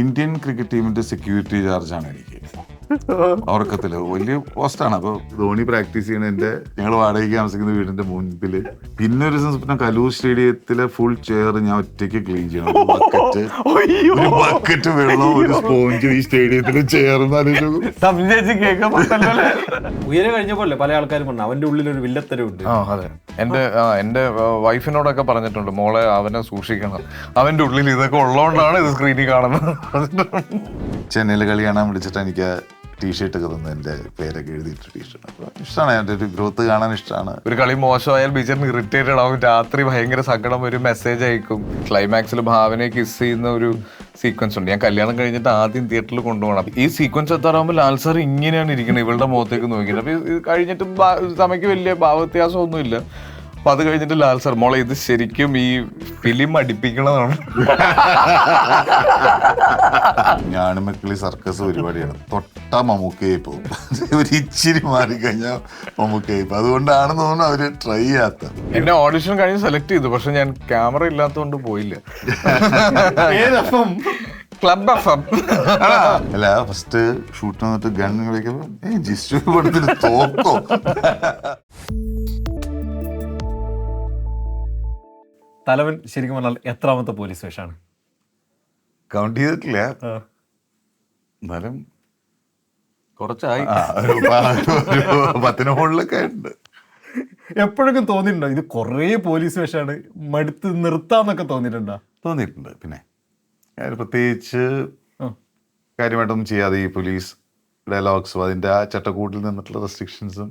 Indian cricket ടീമിന്റെ security ചാർജാണ് എനിക്ക്. ഉറക്കത്തിൽ. വലിയ പോസ്റ്റാണ് അപ്പൊ ധോണി പ്രാക്ടീസ് ചെയ്യണതിന്റെ ഞങ്ങൾ വാടകയ്ക്ക് താമസിക്കുന്ന വീടിന്റെ മുൻപിൽ. പിന്നെ ഒരു ദിവസം പിന്നെ കലൂർ സ്റ്റേഡിയത്തിലെ ഫുൾ ചെയർ ഞാൻ ഒറ്റയ്ക്ക് ക്ലീൻ ചെയ്യണം. ഒരു ബക്കറ്റ് ഒരു ബക്കറ്റ് വെള്ളം ഒരു സ്പോഞ്ച് ഈ സ്റ്റേഡിയത്തിലെ ചെയർ സംശയിച്ച് കേൾക്കാൻ ഉയരെ കഴിഞ്ഞപ്പോലെ പല ആൾക്കാരും പറഞ്ഞു അവന്റെ ഉള്ളിൽ ഒരു വില്ലത്തരമുണ്ട് ആ അതെ. എന്റെ എന്റെ വൈഫിനോടൊക്കെ പറഞ്ഞിട്ടുണ്ട് മോളെ അവനെ സൂക്ഷിക്കണം. അവന്റെ ഉള്ളിൽ ഇതൊക്കെ ഉള്ളതുകൊണ്ടാണ് ഇത് സ്ക്രീനിൽ കാണുന്നത്. ചെന്നൈയിൽ കളി കാണാൻ വിളിച്ചിട്ട് എനിക്ക് ടീഷർട്ട് ഒക്കെ തന്നു എന്റെ പേരൊക്കെ എഴുതിയിട്ട് ടീഷർട്ട് അപ്പോൾ ഇഷ്ടമാണ് എന്റെ ഒരു ഗ്രോത്ത് കാണാൻ ഇഷ്ടമാണ്. ഒരു കളി മോശമായാൽ ബീച്ചറിന് ഇറിറ്റേറ്റഡ് ആവും. രാത്രി ഭയങ്കര സങ്കടം ഒരു മെസ്സേജ് അയക്കും. ക്ലൈമാക്സിൽ ഭാവനയെ കിസ് ചെയ്യുന്ന ഒരു സീക്വൻസ് ഉണ്ട്. ഞാൻ കല്യാണം കഴിഞ്ഞിട്ട് ആദ്യം തിയേറ്ററിൽ കൊണ്ടുപോകണം. ഈ സീക്വൻസ് എത്താറാകുമ്പോൾ ലാൽ സാർ ഇങ്ങനെയാണ് ഇരിക്കുന്നത് ഇവളുടെ മുഖത്തേക്ക് നോക്കിയിട്ട്. അപ്പോൾ ഇത് കഴിഞ്ഞിട്ട് സമയക്ക് വലിയ ഭാവവ്യത്യാസമൊന്നുമില്ല. അപ്പൊ അത് കഴിഞ്ഞിട്ട് ലാൽ സാർ മോളെ ഇത് ശരിക്കും ഈ ഫിലിം അടിപ്പിക്കണതാണ്. ഞാനും മക്കളി സർക്കസ് പരിപാടിയാണ്. തൊട്ട മമ്മൂക്കയായി പോകും. ഒരു ഇച്ചിരി മാറി കഴിഞ്ഞാൽ മമ്മൂക്കയായി പോകും. അതുകൊണ്ടാണെന്ന് തോന്നുന്നു അവർ ട്രൈ ചെയ്യാത്ത എന്നെ ഓഡിഷൻ കഴിഞ്ഞ് സെലക്ട് ചെയ്തു. പക്ഷെ ഞാൻ ക്യാമറ ഇല്ലാത്തതുകൊണ്ട് പോയില്ല. ക്ലബ് അല്ല ഫസ്റ്റ് ഷൂട്ട് വന്നിട്ട് ഗൺ കളിക്കുമ്പോ ഏ ജിസ്റ്റു പടത്തിന് തോക്കോ? തലവൻ ശരിക്കും പറഞ്ഞാൽ എത്രാമത്തെ പോലീസ് സ്റ്റേഷനാണ് കൗണ്ട് ചെയ്തിട്ടില്ല. എന്നാലും കുറച്ചായി. പത്തിന് മുകളിലൊക്കെ ഉണ്ട്. എപ്പോഴൊക്കെ തോന്നിയിട്ടുണ്ടോ? ഇത് കുറേ പോലീസ് സ്റ്റേഷനാണ് മടുത്ത് നിർത്താന്നൊക്കെ തോന്നിയിട്ടുണ്ടോ? തോന്നിയിട്ടുണ്ട്. പിന്നെ പ്രത്യേകിച്ച്. കാര്യമായിട്ടൊന്നും ചെയ്യാതെ ഈ പോലീസ് ഡയലോഗ്സും അതിന്റെ ആ ചട്ടക്കൂട്ടിൽ നിന്നിട്ടുള്ള റെസ്ട്രിക്ഷൻസും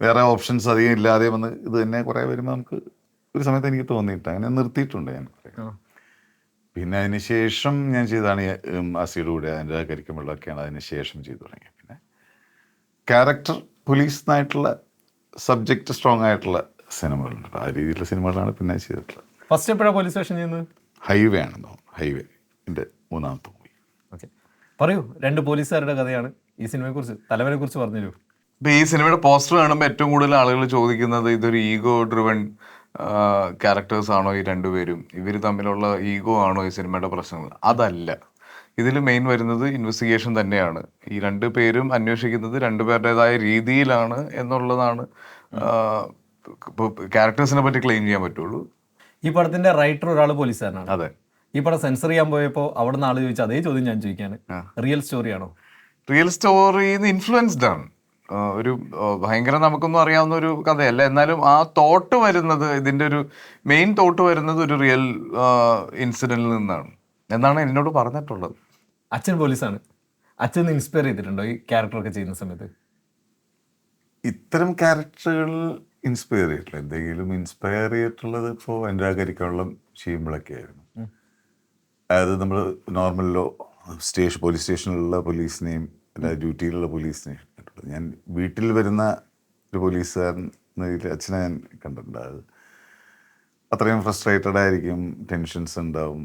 വേറെ ഓപ്ഷൻസ് അധികം ഇല്ലാതെ വന്ന് ഇത് തന്നെ കുറേ വരുമ്പോൾ നമുക്ക് ഒരു സമയത്ത് എനിക്ക് തോന്നിയിട്ട്. അങ്ങനെ നിർത്തിയിട്ടുണ്ട് ഞാൻ പിന്നെ അതിന് ശേഷം ഞാൻ ഉം, അസിയുടെ കൂടെ അതിന്റെ കരിക്കുമ്പോഴൊക്കെയാണ് അതിന് ശേഷം ചെയ്തു തുടങ്ങിയത്. പിന്നെ ക്യാരക്ടർ പോലീസ് എന്നായിട്ടുള്ള സബ്ജക്റ്റ് സ്ട്രോങ് ആയിട്ടുള്ള സിനിമകളുണ്ട്. ആ രീതിയിലുള്ള സിനിമകളാണ് പിന്നെ ചെയ്തിട്ടുള്ളത്. ഫസ്റ്റ് എപ്പോഴാണ് പോലീസ് സ്റ്റേഷൻ ചെയ്യുന്നത് ഹൈവേ ആണെന്ന് തോന്നുന്നു. ഹൈവേ എന്റെ മൂന്നാമത്തെ മൂവി ഓക്കെ. പറയൂ രണ്ട് പോലീസുകാരുടെ കഥയാണ് ഈ സിനിമയെ കുറിച്ച് തലവനെ കുറിച്ച് പറഞ്ഞു തരൂ ഇപ്പൊ ഈ സിനിമയുടെ പോസ്റ്റർ കാണുമ്പോൾ ഏറ്റവും കൂടുതൽ ആളുകൾ ചോദിക്കുന്നത് ഇതൊരു ഈഗോ ഡ്രിവൺ ക്യാരക്ടേഴ്സ് ആണോ ഈ രണ്ടുപേരും ഇവർ തമ്മിലുള്ള ഈഗോ ആണോ ഈ സിനിമയുടെ പ്രശ്നങ്ങൾ? അതല്ല. ഇതിൽ മെയിൻ വരുന്നത് ഇൻവെസ്റ്റിഗേഷൻ തന്നെയാണ്. ഈ രണ്ടു പേരും അന്വേഷിക്കുന്നത് രണ്ടുപേരുടേതായ രീതിയിലാണ് എന്നുള്ളതാണ് ക്യാരക്ടേഴ്സിനെ പറ്റി ക്ലെയിം ചെയ്യാൻ പറ്റുള്ളൂ. ഈ പടത്തിന്റെ റൈറ്റർ ഒരാൾ പോലീസുകാരനാണ്. അതെ. ഈ പടം സെൻസർ ചെയ്യാൻ പോയപ്പോൾ അവിടെ നിന്ന് ആൾ ചോദിച്ച അതേ ചോദ്യം ഞാൻ ചോദിക്കാണ്. റിയൽ സ്റ്റോറിയാണോ റിയൽ സ്റ്റോറിന്ന് ഇൻഫ്ലുവൻസ്ഡ് ആണ്. ഒരു ഭയങ്കര നമുക്കൊന്നും അറിയാവുന്ന ഒരു കഥയല്ല. എന്നാലും ആ തോട്ട് വരുന്നത് ഇതിന്റെ ഒരു മെയിൻ തോട്ട് വരുന്നത് ഒരു റിയൽ ഇൻസിഡന്റിൽ നിന്നാണ്. എന്നാണ് എന്നോട് പറഞ്ഞിട്ടുള്ളത്. അച്ഛൻ പോലീസാണ്. അച്ഛൻ ഇൻസ്പയർ ചെയ്തിട്ടുണ്ടോ ഈ ക്യാരക്ടറൊക്കെ ചെയ്യുന്ന സമയത്ത്? ഇത്തരം ക്യാരക്ടറുകൾ ഇൻസ്പയർ ചെയ്തിട്ടില്ല. എന്തെങ്കിലും ഇൻസ്പയർ ചെയ്തിട്ടുള്ളത് ഇപ്പോൾ എന്റെ ചെയ്യുമ്പോഴൊക്കെയായിരുന്നു. ചെയ്യുമ്പോഴൊക്കെ ആയിരുന്നു അതായത് നമ്മൾ നോർമലിലോ സ്റ്റേഷൻ പോലീസ് സ്റ്റേഷനിലുള്ള പോലീസിനെയും അല്ല ഡ്യൂട്ടിയിലുള്ള പോലീസിനെയും ഞാൻ വീട്ടിൽ വരുന്ന ഒരു പോലീസുകാരൻ എന്ന രീതിയിൽ അച്ഛനെ ഞാൻ കണ്ടിട്ടുണ്ട്. അത് അത്രയും ഫ്രസ്ട്രേറ്റഡ് ആയിരിക്കും ടെൻഷൻസ് ഉണ്ടാവും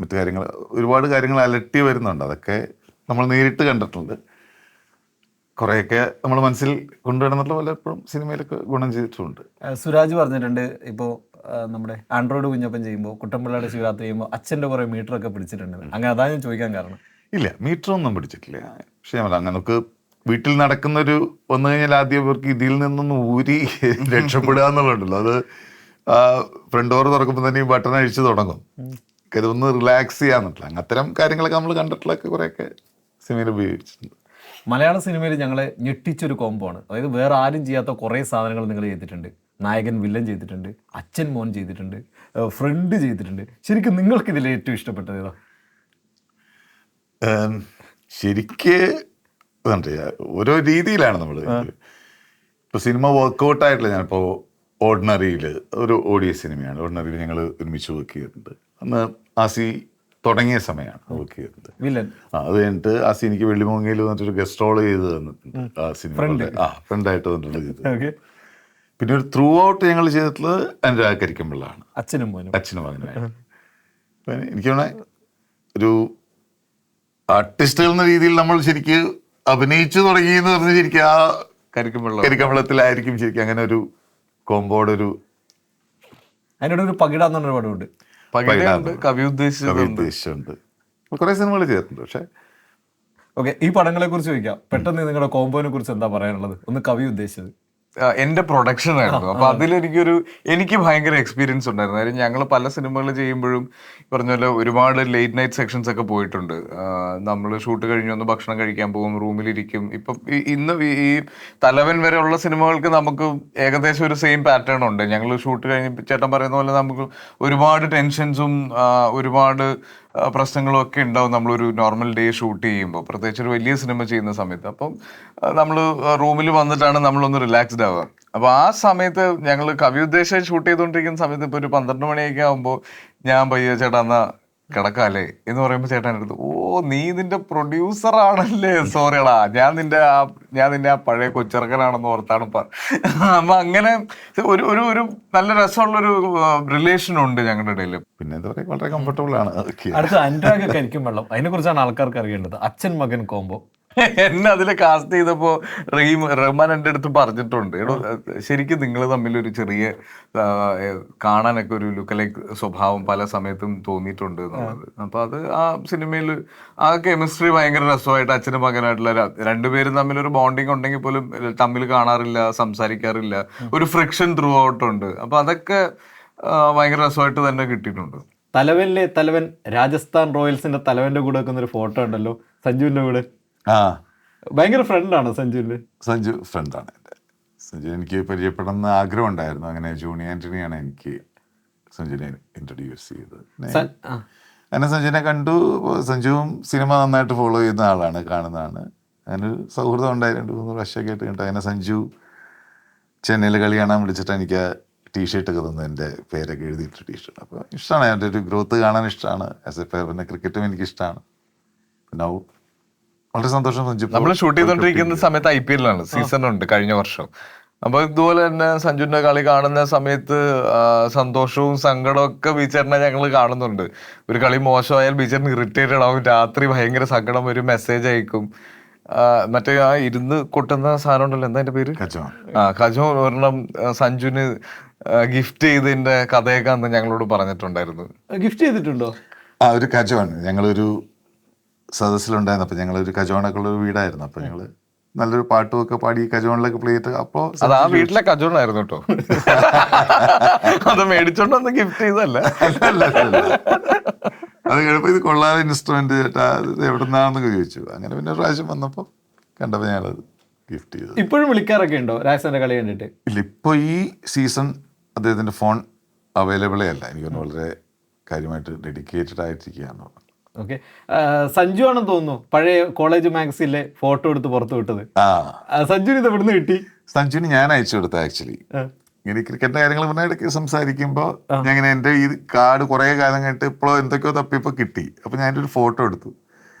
മറ്റു കാര്യങ്ങൾ ഒരുപാട് കാര്യങ്ങൾ അലട്ടി വരുന്നുണ്ട്. അതൊക്കെ നമ്മൾ നേരിട്ട് കണ്ടിട്ടുണ്ട്. കുറേയൊക്കെ നമ്മൾ മനസ്സിൽ കൊണ്ടുവരുന്നുള്ള പലപ്പോഴും സിനിമയിലൊക്കെ ഗുണം ചെയ്തിട്ടുണ്ട്. സുരാജ് പറഞ്ഞിട്ടുണ്ട് ഇപ്പോൾ നമ്മുടെ ആൻഡ്രോയിഡ് കുഞ്ഞപ്പൻ ചെയ്യുമ്പോൾ കുട്ടമ്പിള്ളയുടെ ശിവരാത്രി ചെയ്യുമ്പോൾ അച്ഛന്റെ കുറേ മീറ്ററൊക്കെ പിടിച്ചിട്ടുണ്ട്. അങ്ങനെ അതാ ഞാൻ ചോദിക്കാൻ കാരണം. ഇല്ല മീറ്റർ ഒന്നും പിടിച്ചിട്ടില്ല. പക്ഷേ അങ്ങനെ നമുക്ക് വീട്ടിൽ നടക്കുന്നൊരു വന്നു കഴിഞ്ഞാൽ ആദ്യം ഇവർക്ക് ഇതിൽ നിന്നൊന്ന് ഊരി രക്ഷപ്പെടുക എന്നുള്ളതുണ്ടല്ലോ. അത് ഫ്രണ്ട് ഡോർ തുറക്കുമ്പോൾ തന്നെ ഈ ബട്ടൺ അഴിച്ചു തുടങ്ങും. ഇതൊന്ന് റിലാക്സ് ചെയ്യാന്നിട്ടില്ല അത്തരം കാര്യങ്ങളൊക്കെ നമ്മൾ കണ്ടിട്ടുള്ളൊക്കെ കുറേയൊക്കെ സിനിമയിൽ ഉപയോഗിച്ചിട്ടുണ്ട്. മലയാള സിനിമയിൽ ഞങ്ങളെ ഞെട്ടിച്ചൊരു കോംബോ ആണ്. അതായത് വേറെ ആരും ചെയ്യാത്ത കുറേ സാധനങ്ങൾ നിങ്ങൾ ചെയ്തിട്ടുണ്ട്. നായകൻ വില്ലൻ ചെയ്തിട്ടുണ്ട്. അച്ഛൻ മോൻ ചെയ്തിട്ടുണ്ട്. ഫ്രണ്ട് ചെയ്തിട്ടുണ്ട്. ശരിക്കും നിങ്ങൾക്ക് ഇതിൽ ഏറ്റവും ഇഷ്ടപ്പെട്ടത് ഏതാ? ശരിക്ക്. ഓരോ രീതിയിലാണ് നമ്മൾ ഇപ്പൊ സിനിമ വർക്കൗട്ട് ആയിട്ടില്ല. ഞാനിപ്പോ ഓർഡിനറിയിൽ ഒരു ഓഡിയ സിനിമയാണ് ഓർഡിനറിയിൽ ഞങ്ങൾ ഒരുമിച്ച് വർക്ക് ചെയ്തിട്ടുണ്ട്. അന്ന് ആസി തുടങ്ങിയ സമയമാണ് വർക്ക് ചെയ്തിട്ടുണ്ട് വില്ലൻ. ആ അത് കഴിഞ്ഞിട്ട് ആസി എനിക്ക് വെള്ളിമൂങ്ങയിൽ വന്നിട്ടൊരു ഗസ്റ്റ് റോൾ ചെയ്ത് തന്നിട്ടുണ്ട്. ആ സിനിമ ആ ഫ്രണ്ടായിട്ട് വന്നിട്ടുള്ളത് ചെയ്തത് പിന്നെ ഒരു ത്രൂ ഔട്ട് ഞങ്ങൾ ചെയ്തിട്ടുള്ളത് അനുരാഗ് കരിക്കമ്പിള്ളാണ് അച്ഛനും അച്ഛനും മകനുമായി എനിക്ക് തോന്നുന്നത് ഒരു ആർട്ടിസ്റ്റുകൾ എന്ന രീതിയിൽ നമ്മൾ ശരിക്ക് അഭിനയിച്ചു തുടങ്ങി എന്ന് പറഞ്ഞ് ശരിക്കും ആ കരിക്കുമ്പോൾ കരിക്കമ്പളത്തിലായിരിക്കും ശരിക്കും അങ്ങനെ ഒരു കോമ്പോഡ് ഒരു അതിനോട് ഒരു പകിടാന്ന് പറഞ്ഞ പടമുണ്ട് കുറെ കവി ഉദ്ദേശിച്ചുണ്ട് കുറേ സിനിമകൾ ചെയ്തിട്ടുണ്ട് പക്ഷെ ഓക്കെ ഈ പടങ്ങളെ കുറിച്ച് ചോദിക്കാം. പെട്ടെന്ന് നിങ്ങളുടെ കോമ്പോനെ കുറിച്ച് എന്താ പറയാനുള്ളത്? ഒന്ന് കവി ഉദ്ദേശിച്ചത്. എന്റെ പ്രൊഡക്ഷൻ ആയിരുന്നു. അപ്പൊ അതിലെനിക്കൊരു എനിക്ക് ഭയങ്കര എക്സ്പീരിയൻസ് ഉണ്ടായിരുന്നു. കാര്യം ഞങ്ങൾ പല സിനിമകൾ ചെയ്യുമ്പോഴും പറഞ്ഞ പോലെ ഒരുപാട് ലേറ്റ് നൈറ്റ് സെക്ഷൻസ് ഒക്കെ പോയിട്ടുണ്ട്. നമ്മൾ ഷൂട്ട് കഴിഞ്ഞ് ഒന്ന് ഭക്ഷണം കഴിക്കാൻ പോകും റൂമിലിരിക്കും. ഇപ്പം ഇന്ന് ഈ- തലവൻ വരെ ഉള്ള സിനിമകൾക്ക് നമുക്ക് ഏകദേശം ഒരു സെയിം പാറ്റേൺ ഉണ്ട്. ഞങ്ങൾ ഷൂട്ട് കഴിഞ്ഞ് ചേട്ടൻ പറയുന്ന പോലെ നമുക്ക് ഒരുപാട് ടെൻഷൻസും ഒരുപാട് പ്രശ്നങ്ങളും ഒക്കെ ഉണ്ടാവും. നമ്മളൊരു നോർമൽ ഡേ ഷൂട്ട് ചെയ്യുമ്പോൾ പ്രത്യേകിച്ച് ഒരു വലിയ സിനിമ ചെയ്യുന്ന സമയത്ത്. അപ്പം നമ്മൾ റൂമിൽ വന്നിട്ടാണ് നമ്മളൊന്ന് റിലാക്സ്ഡ് ആവുക. അപ്പോൾ ആ സമയത്ത് ഞങ്ങൾ കവി കവിയുദ്ദേശം ഷൂട്ട് ചെയ്തുകൊണ്ടിരിക്കുന്ന സമയത്ത് ഇപ്പോൾ ഒരു പന്ത്രണ്ട് മണിയൊക്കെ ആകുമ്പോൾ ഞാൻ പയ്യ ചേട്ടാ എന്നാ കിടക്കാല്ലേ? എന്ന് പറയുമ്പോൾ ചേട്ടൻ എടുത്തു അടുത്ത് ഓ നീ നിന്റെ പ്രൊഡ്യൂസർ ആണല്ലേ? സോറിയടാ ഞാൻ നിന്റെ ആ ഞാൻ നിന്റെ ആ പഴയ കൊച്ചിറക്കനാണെന്ന് ഓർത്താണ് പറ അപ്പൊ അങ്ങനെ ഒരു ഒരു ഒരു നല്ല രസമുള്ളൊരു റിലേഷൻ ഉണ്ട് ഞങ്ങളുടെ ഇടയിൽ. പിന്നെ എന്താ പറയുക വളരെ കംഫർട്ടബിൾ ആണ്. അടുത്ത അനുരാഗ് കരിക്കും വെള്ളം. അതിനെ കുറിച്ചാണ് ആൾക്കാർക്ക് അറിയേണ്ടത്. അച്ഛൻ മകൻ കോംബോ എന്നെ അതിൽ കാസ്റ്റ് ചെയ്തപ്പോ റഹീം റഹ്മാൻ എന്റെ അടുത്ത് പറഞ്ഞിട്ടുണ്ട്. എടോ ശരിക്കും നിങ്ങൾ തമ്മിൽ ഒരു ചെറിയ കാണാനൊക്കെ ഒരു ലുക്കലൈക്ക് സ്വഭാവം പല സമയത്തും തോന്നിയിട്ടുണ്ട് എന്നുള്ളത്. അപ്പൊ അത് ആ സിനിമയിൽ ആ കെമിസ്ട്രി ഭയങ്കര രസമായിട്ട് അച്ഛനും മകനായിട്ടുള്ള രണ്ടുപേരും തമ്മിൽ ഒരു ബോണ്ടിങ് ഉണ്ടെങ്കിൽ പോലും തമ്മിൽ കാണാറില്ല സംസാരിക്കാറില്ല. ഒരു ഫ്രിക്ഷൻ ത്രൂ ഔട്ട് ഉണ്ട്. അപ്പൊ അതൊക്കെ ഭയങ്കര രസമായിട്ട് തന്നെ കിട്ടിയിട്ടുണ്ട്. തലവനിലെ തലവൻ രാജസ്ഥാൻ റോയൽസിന്റെ തലവന്റെ കൂടെ വെക്കുന്ന ഒരു ഫോട്ടോ ഉണ്ടല്ലോ. സഞ്ജുവിന്റെ കൂടെ ഭയങ്കര ഫ്രണ്ടാണ് സഞ്ജുവിന്റെ സഞ്ജു ഫ്രണ്ടാണ് എന്റെ സഞ്ജു എനിക്ക് പരിചയപ്പെടുന്ന ആഗ്രഹം ഉണ്ടായിരുന്നു അങ്ങനെ ജൂണി ആന്റണിയാണ് എനിക്ക് സഞ്ജുവിനെ ഇൻട്രൊഡ്യൂസ് ചെയ്തത്. അങ്ങനെ സഞ്ജുവിനെ കണ്ടു. സഞ്ജുവും സിനിമ നന്നായിട്ട് ഫോളോ ചെയ്യുന്ന ആളാണ് കാണുന്നതാണ്. അങ്ങനെ ഒരു സൗഹൃദം ഉണ്ടായി രണ്ട് മൂന്ന് പ്രാവശ്യമൊക്കെ ആയിട്ട് കണ്ടു അങ്ങനെ സഞ്ജു ചെന്നൈയിൽ കളി കാണാൻ വിളിച്ചിട്ട് എനിക്ക് ടീഷർട്ട് ഒക്കെ തന്നു. എന്റെ പേരൊക്കെ എഴുതിയിട്ട് ടീഷർട്ട് അപ്പോൾ ഇഷ്ടമാണ്. എന്റെ ഒരു ഗ്രോത്ത് കാണാൻ ഇഷ്ടമാണ്. ആസ് എ പേർ പിന്നെ ക്രിക്കറ്റും എനിക്ക് ഇഷ്ടമാണ് പിന്നെ ഔ- വളരെ സന്തോഷം സഞ്ജു. നമ്മൾ ഷൂട്ട് ചെയ്തോണ്ടിരിക്കുന്ന സമയത്ത് ഐ പി എല്ലാണ് സീസൺ ഉണ്ട് കഴിഞ്ഞ വർഷം. അപ്പൊ ഇതുപോലെ തന്നെ സഞ്ജുന്റെ കളി കാണുന്ന സമയത്ത് സന്തോഷവും സങ്കടവും ഒക്കെ ബീച്ചറിനെ ഞങ്ങൾ കാണുന്നുണ്ട്. ഒരു കളി മോശമായാൽ ബീച്ചറിന് ഇറിറ്റേറ്റഡ് ആവും. രാത്രി ഭയങ്കര സങ്കടം ഒരു മെസ്സേജ് അയക്കും. മറ്റേ ആ ഇരുന്ന് കൊട്ടുന്ന സാധനം ഉണ്ടല്ലോ എന്താ എന്റെ പേര്? ആ കജോ ഒരെണ്ണം സഞ്ജുന് സഞ്ജുവിന് ഗിഫ്റ്റ് ചെയ്തതിന്റെ കഥയൊക്കെ അന്ന് ഞങ്ങളോട് പറഞ്ഞിട്ടുണ്ടായിരുന്നു. ഗിഫ്റ്റ് ചെയ്തിട്ടുണ്ടോ? ആ ഒരു കജോ ആണ് ഞങ്ങളൊരു സദസ്സിലുണ്ടായിരുന്നു. അപ്പോൾ ഞങ്ങളൊരു കജോണൊക്കെ ഉള്ള ഒരു വീടായിരുന്നു. അപ്പോൾ ഞങ്ങൾ നല്ലൊരു പാട്ടും ഒക്കെ പാടി കജോണിലൊക്കെ പ്ലേ ചെയ്ത് അപ്പോൾ അത് ആ വീട്ടിലെ കജോണായിരുന്നു കേട്ടോ. അത് മേടിച്ചോണ്ടൊന്ന് ഗിഫ്റ്റ് ചെയ്തല്ല അത് കഴിഞ്ഞപ്പോൾ ഇത് കൊള്ളാതെ ഇൻസ്ട്രുമെന്റ് ചേട്ടാ ഇത് എവിടെ നിന്നാണെന്നൊക്കെ ചോദിച്ചു. അങ്ങനെ പിന്നെ ഒരു പ്രാവശ്യം വന്നപ്പോൾ കണ്ടപ്പോൾ ഞങ്ങളത് ഗിഫ്റ്റ് ചെയ്തു. ഇപ്പോഴും വിളിക്കാറൊക്കെ ഉണ്ടോ? രാജസ്ഥാന്റെ കളി കണ്ടിട്ട്? ഇല്ല ഇപ്പോൾ ഈ സീസൺ അദ്ദേഹത്തിന്റെ ഫോൺ അവൈലബിളേ അല്ല. എനിക്കൊന്ന് വളരെ കാര്യമായിട്ട് ഡെഡിക്കേറ്റഡ് ആയിട്ടിരിക്കുകയാണ് ഓക്കെ. സഞ്ജു ആണെന്ന് തോന്നുന്നു. പഴയ കോളേജ് മാഗസിനിലെ ഫോട്ടോ എടുത്ത് പുറത്തു വിട്ടത്. സഞ്ജുവിന് ഇത് എവിടുന്ന് കിട്ടി? സഞ്ജുവിന് ഞാൻ അയച്ചു കൊടുത്ത ആക്ച്വലി. ഇങ്ങനെ ക്രിക്കറ്റിന്റെ കാര്യങ്ങൾ പറഞ്ഞ ഇടയ്ക്ക് സംസാരിക്കുമ്പോൾ ഞാൻ ഇങ്ങനെ എന്റെ ഈ കാർഡ് കുറേ കാലം കഴിഞ്ഞിട്ട് ഇപ്പോഴോ എന്തൊക്കെയോ തപ്പിപ്പോ കിട്ടി. അപ്പോൾ ഞാൻ എന്റെ ഒരു ഫോട്ടോ എടുത്തു.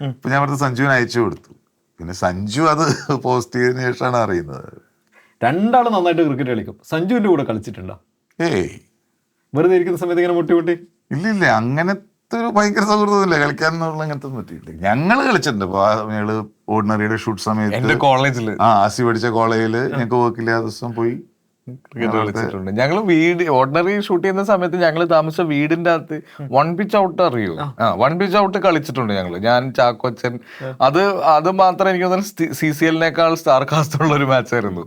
അപ്പോൾ ഞാൻ പറഞ്ഞത് സഞ്ജുവിന് അയച്ചു കൊടുത്തു. പിന്നെ സഞ്ജു അത് പോസ്റ്റ് ചെയ്തതിന് ശേഷമാണ് അറിയുന്നത്. രണ്ടാളും നന്നായിട്ട് ക്രിക്കറ്റ് കളിക്കും. സഞ്ജുവിന്റെ കൂടെ കളിച്ചിട്ടുണ്ടോ? ഏയ്. വെറുതെ ഇരിക്കുന്ന സമയത്ത് ഇങ്ങനെ മുട്ടി മുട്ടി? ഇല്ല ഇല്ല ഒരു ഭയങ്കര സൗഹൃദമല്ലേ? കളിക്കാൻ എന്നുള്ള അങ്ങനത്തെ പറ്റിയില്ല ഞങ്ങൾ കളിച്ചിട്ടുണ്ട്. ഇപ്പൊ ഞങ്ങൾ ഓർഡിനറിയുടെ ഷൂട്ട് സമയത്ത് എന്റെ കോളേജിൽ ആ ആസി പഠിച്ച കോളേജിൽ ഞങ്ങൾക്ക് വർക്കില്ലാത്ത ദിവസം പോയി. ക്രിക്കറ്റ് കളിച്ചിട്ടുണ്ട്. ഞങ്ങൾ വീട് ഓർഡിനറി ഷൂട്ട് ചെയ്യുന്ന സമയത്ത് ഞങ്ങൾ താമസിച്ച വീടിന്റെ അകത്ത് വൺ പിച്ച് ഔട്ട് അറിയോ? ആ. വൺ പിച്ച് ഔട്ട് കളിച്ചിട്ടുണ്ട് ഞങ്ങൾ ഞാൻ ചാക്കോച്ചൻ അത് അത് മാത്രം എനിക്ക് തോന്നുന്നു സി സി എല്ലിനേക്കാൾ സ്റ്റാർ കാസ്റ്റ് ഉള്ള ഒരു മാച്ച് ആയിരുന്നു.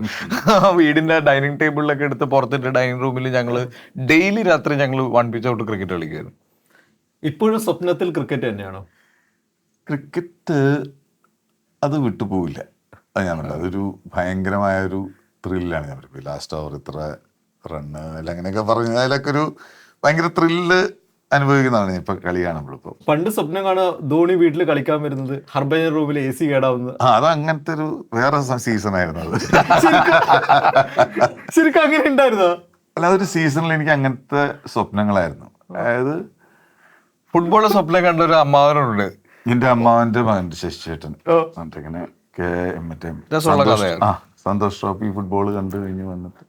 ആ വീടിന്റെ ഡൈനിങ് ടേബിളിലൊക്കെ എടുത്ത് പുറത്തിട്ട് ഡൈനിങ് റൂമിൽ ഞങ്ങൾ ഡെയിലി രാത്രി ഞങ്ങൾ വൺ പിച്ച് ഔട്ട് ക്രിക്കറ്റ് കളിക്കുമായിരുന്നു ഇപ്പോഴും സ്വപ്നത്തിൽ ക്രിക്കറ്റ് തന്നെയാണോ? ക്രിക്കറ്റ് അത് വിട്ടുപോകില്ല അത് ഞാൻ പറഞ്ഞത് അതൊരു ഭയങ്കരമായ ഒരു ത്രില്ലാണ് ഞാൻ പറയുന്നത് ലാസ്റ്റ് ഓവർ ഇത്ര റണ്ണ് അല്ല അങ്ങനെയൊക്കെ പറഞ്ഞ അതിലൊക്കെ ഒരു ഭയങ്കര ത്രില്ല് അനുഭവിക്കുന്നതാണ് ഇപ്പൊ കളിയാണ് നമ്മളിപ്പോ പണ്ട് സ്വപ്നം കാണുക ധോണി വീട്ടിൽ കളിക്കാൻ വരുന്നത് ഹർബജൻ റൂമിൽ എ സി കേടാവുന്നത്. ആ അത് അങ്ങനത്തെ ഒരു വേറെ സീസൺ ആയിരുന്നു അത്. ശരിക്കും അങ്ങനെ ഉണ്ടായിരുന്നോ? അല്ല അതൊരു സീസണിൽ എനിക്ക് അങ്ങനത്തെ സ്വപ്നങ്ങളായിരുന്നു. അതായത് ഫുട്ബോൾ സ്വപ്നം കണ്ട ഒരു അമ്മാവനുണ്ട്. എന്റെ അമ്മാവന്റെ മകന്റെ ശശിചേട്ടൻ. ചേട്ടൻ എന്നിട്ട് ഇങ്ങനെ കേ- മറ്റേ രസമുള്ള സന്തോഷ്- കഥയാണ്. ആ സന്തോഷ് ട്രോഫി ഫുട്ബോൾ കണ്ടു കഴിഞ്ഞ് വന്നിട്ട്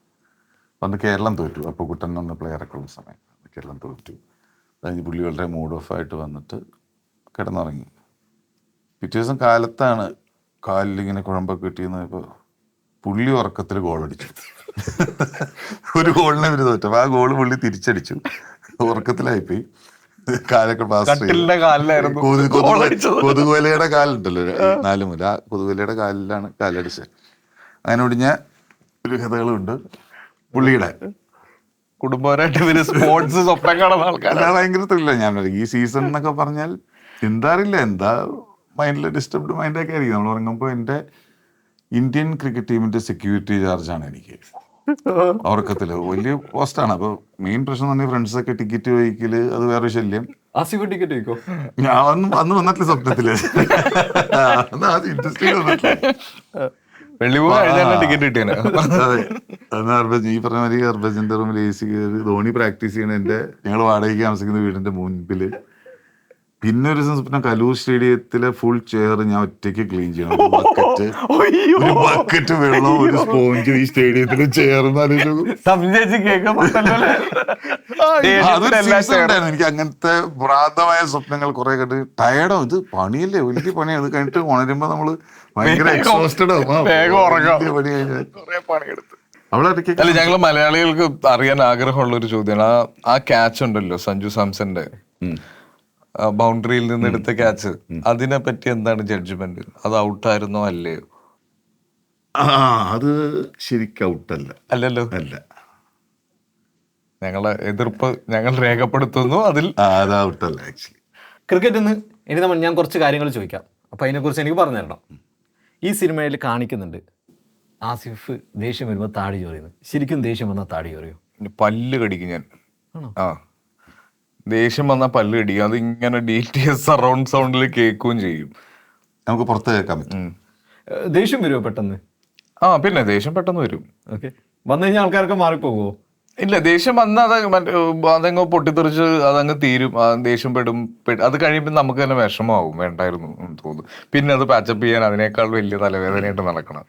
വന്ന് കേരളം തോറ്റു. അപ്പോൾ കുട്ടൻ എന്ന പ്ലെയറൊക്കെ ഉള്ള സമയം കേരളം തോറ്റു. അതായത് പുള്ളി വളരെ മൂഡ് ഓഫ് ആയിട്ട് വന്നിട്ട് കിടന്നുറങ്ങി. പിറ്റേ ദിവസം കാലത്താണ് കാലിൽ ഇങ്ങനെ കുഴമ്പൊക്കെ കിട്ടിയെന്ന് ഇപ്പോൾ പുള്ളി ഉറക്കത്തിൽ ഗോളടിച്ചു ഒരു ഗോളിനെ ഇവർ തോറ്റപ്പോൾ ആ ഗോൾ പുള്ളി തിരിച്ചടിച്ചു. ഉറക്കത്തിലായിപ്പോയി. കാലൊക്കെ കട്ടിലിന്റെ കാലിലായിരുന്നു. കൊതുകുവലയുടെ കാലുണ്ടല്ലോ. നാല് മുല. ആ കൊതുകുവലയുടെ കാലിലാണ് കാലടിച്ചത്. അങ്ങനെ ഒടിഞ്ഞ ഒരു കഥകളുണ്ട്. പുള്ളിയുടെ. കുടുംബപരമായിട്ട് ഇവർ സ്പോർട്സ് സ്വപ്നം കാണുന്ന ആൾക്കാരാണ് ഭയങ്കര ത്രില്ല ഞാൻ. ഈ സീസൺ എന്നൊക്കെ പറഞ്ഞാൽ എന്താ അറിയില്ല. എന്താ മൈൻഡിൽ ഡിസ്റ്റർബ്ഡ് മൈൻഡൊക്കെ ആയിരിക്കും. നമ്മൾ ഉറങ്ങുമ്പോൾ എന്റെ ഇന്ത്യൻ ക്രിക്കറ്റ് ടീമിന്റെ സെക്യൂരിറ്റി ചാർജാണ് എനിക്ക്. ഉറക്കത്തിൽ. വലിയ പോസ്റ്റാണ് അപ്പൊ മെയിൻ പ്രശ്നം തന്നെ പറഞ്ഞാൽ ഫ്രണ്ട്സൊക്കെ ടിക്കറ്റ് വഹിക്കൽ അത് വേറെ ശല്യം. ആസിഫ് ടിക്കറ്റ് വയ്ക്കോ ഞാൻ അന്ന് അന്ന് വന്നിട്ടില്ല സ്വപ്നത്തിൽ. ഈ പറഞ്ഞ മാതിരി ഹർഭജന്റെ റൂമിൽ എ സി കയറി ധോണി പ്രാക്ടീസ് ചെയ്യണ എന്റെ ഞങ്ങൾ വാടകയ്ക്ക് താമസിക്കുന്ന വീടിന്റെ മുൻപിൽ പിന്നെ ഒരു ദിവസം സ്വപ്നം കലൂർ സ്റ്റേഡിയത്തിലെ ഫുൾ ചെയർ ഞാൻ ഒറ്റയ്ക്ക് ക്ലീൻ ചെയ്യണം. ഒരു ബക്കറ്റ് ഒരു ബക്കറ്റ് വെള്ളം ഒരു സ്പോഞ്ച് ഈ സ്റ്റേഡിയത്തിലെ ചെയർ സംജയിച്ച് അതൊരു കേൾക്കുമ്പോൾ season ഉണ്ടായിരുന്നു. എനിക്ക് അങ്ങനത്തെ ഭ്രാന്തമായ സ്വപ്നങ്ങൾ കുറെ കണ്ട് ടയർഡോ ഇത് പണിയല്ലേ? വലിയ പണി അത് കഴിഞ്ഞിട്ട് ഉണരുമ്പോ നമ്മൾ ഭയങ്കര എക്സോസ്റ്റഡ് പണിയെടുത്ത്. അല്ല ഞങ്ങൾ മലയാളികൾക്ക് അറിയാൻ ആഗ്രഹമുള്ള ഒരു ചോദ്യമാണ്. ആ ആ ക്യാച്ച് ഉണ്ടല്ലോ സഞ്ജു സാംസന്റെ. ബൗണ്ടറിയിൽ നിന്ന് എടുത്ത ക്യാച്ച് അതിനെ പറ്റി എന്താണ് ജഡ്ജ്മെന്റ് അത് ഔട്ടായിരുന്നോ അല്ലയോ? ആ അത് ശരിക്കും ഔട്ടല്ല അല്ലല്ലോ. അല്ല. ഞങ്ങളെ എതിർപ്പ് ഞങ്ങൾ രേഖപ്പെടുത്തുന്നു. അതിൽ അത് ഔട്ടല്ല ആക്ച്വലി ക്രിക്കറ്റ് ഇനി നമ്മൾ ഞാൻ കുറച്ച് കാര്യങ്ങൾ ചോദിക്കാം. അപ്പോൾ അതിനെക്കുറിച്ച് എനിക്ക് പറഞ്ഞു തരണം. ഈ സിനിമയിൽ കാണിക്കുന്നുണ്ട് ആസിഫ് ദേഷ്യം വരുമ്പോൾ താടി ചോറിയുന്നു. ശരിക്കും ദേഷ്യം വന്നാൽ താടി ചോറിയോ? പല്ല് കടിക്കും ഞാൻ. ആണോ? ആ. ദേഷ്യം വന്നാൽ പല്ല് ഇടിക്കും അത് ഇങ്ങനെ ഡി ടി എസ് സറൗണ്ട് സൗണ്ടിൽ കേൾക്കുകയും ചെയ്യും. നമുക്ക് പുറത്ത് കേൾക്കാൻ പറ്റും. ദേഷ്യം വരുമോ പെട്ടെന്ന്? ആ പിന്നെ ദേഷ്യം പെട്ടെന്ന് വരും. ഓക്കെ. വന്നു കഴിഞ്ഞാൽ ആൾക്കാരൊക്കെ മാറിപ്പോകുമോ ഇല്ല ദേഷ്യം വന്നാൽ അത് അതങ്ങ് പൊട്ടിത്തെറിച്ച് അതങ്ങ് തീരും. ദേഷ്യം പെടും. അത് കഴിയുമ്പോൾ നമുക്ക് തന്നെ വിഷമാവും വേണ്ടായിരുന്നു എന്ന് തോന്നും. പിന്നെ അത് പാച്ചപ്പ് ചെയ്യാൻ അതിനേക്കാൾ വലിയ തലവേദനയായിട്ട് നടക്കണം.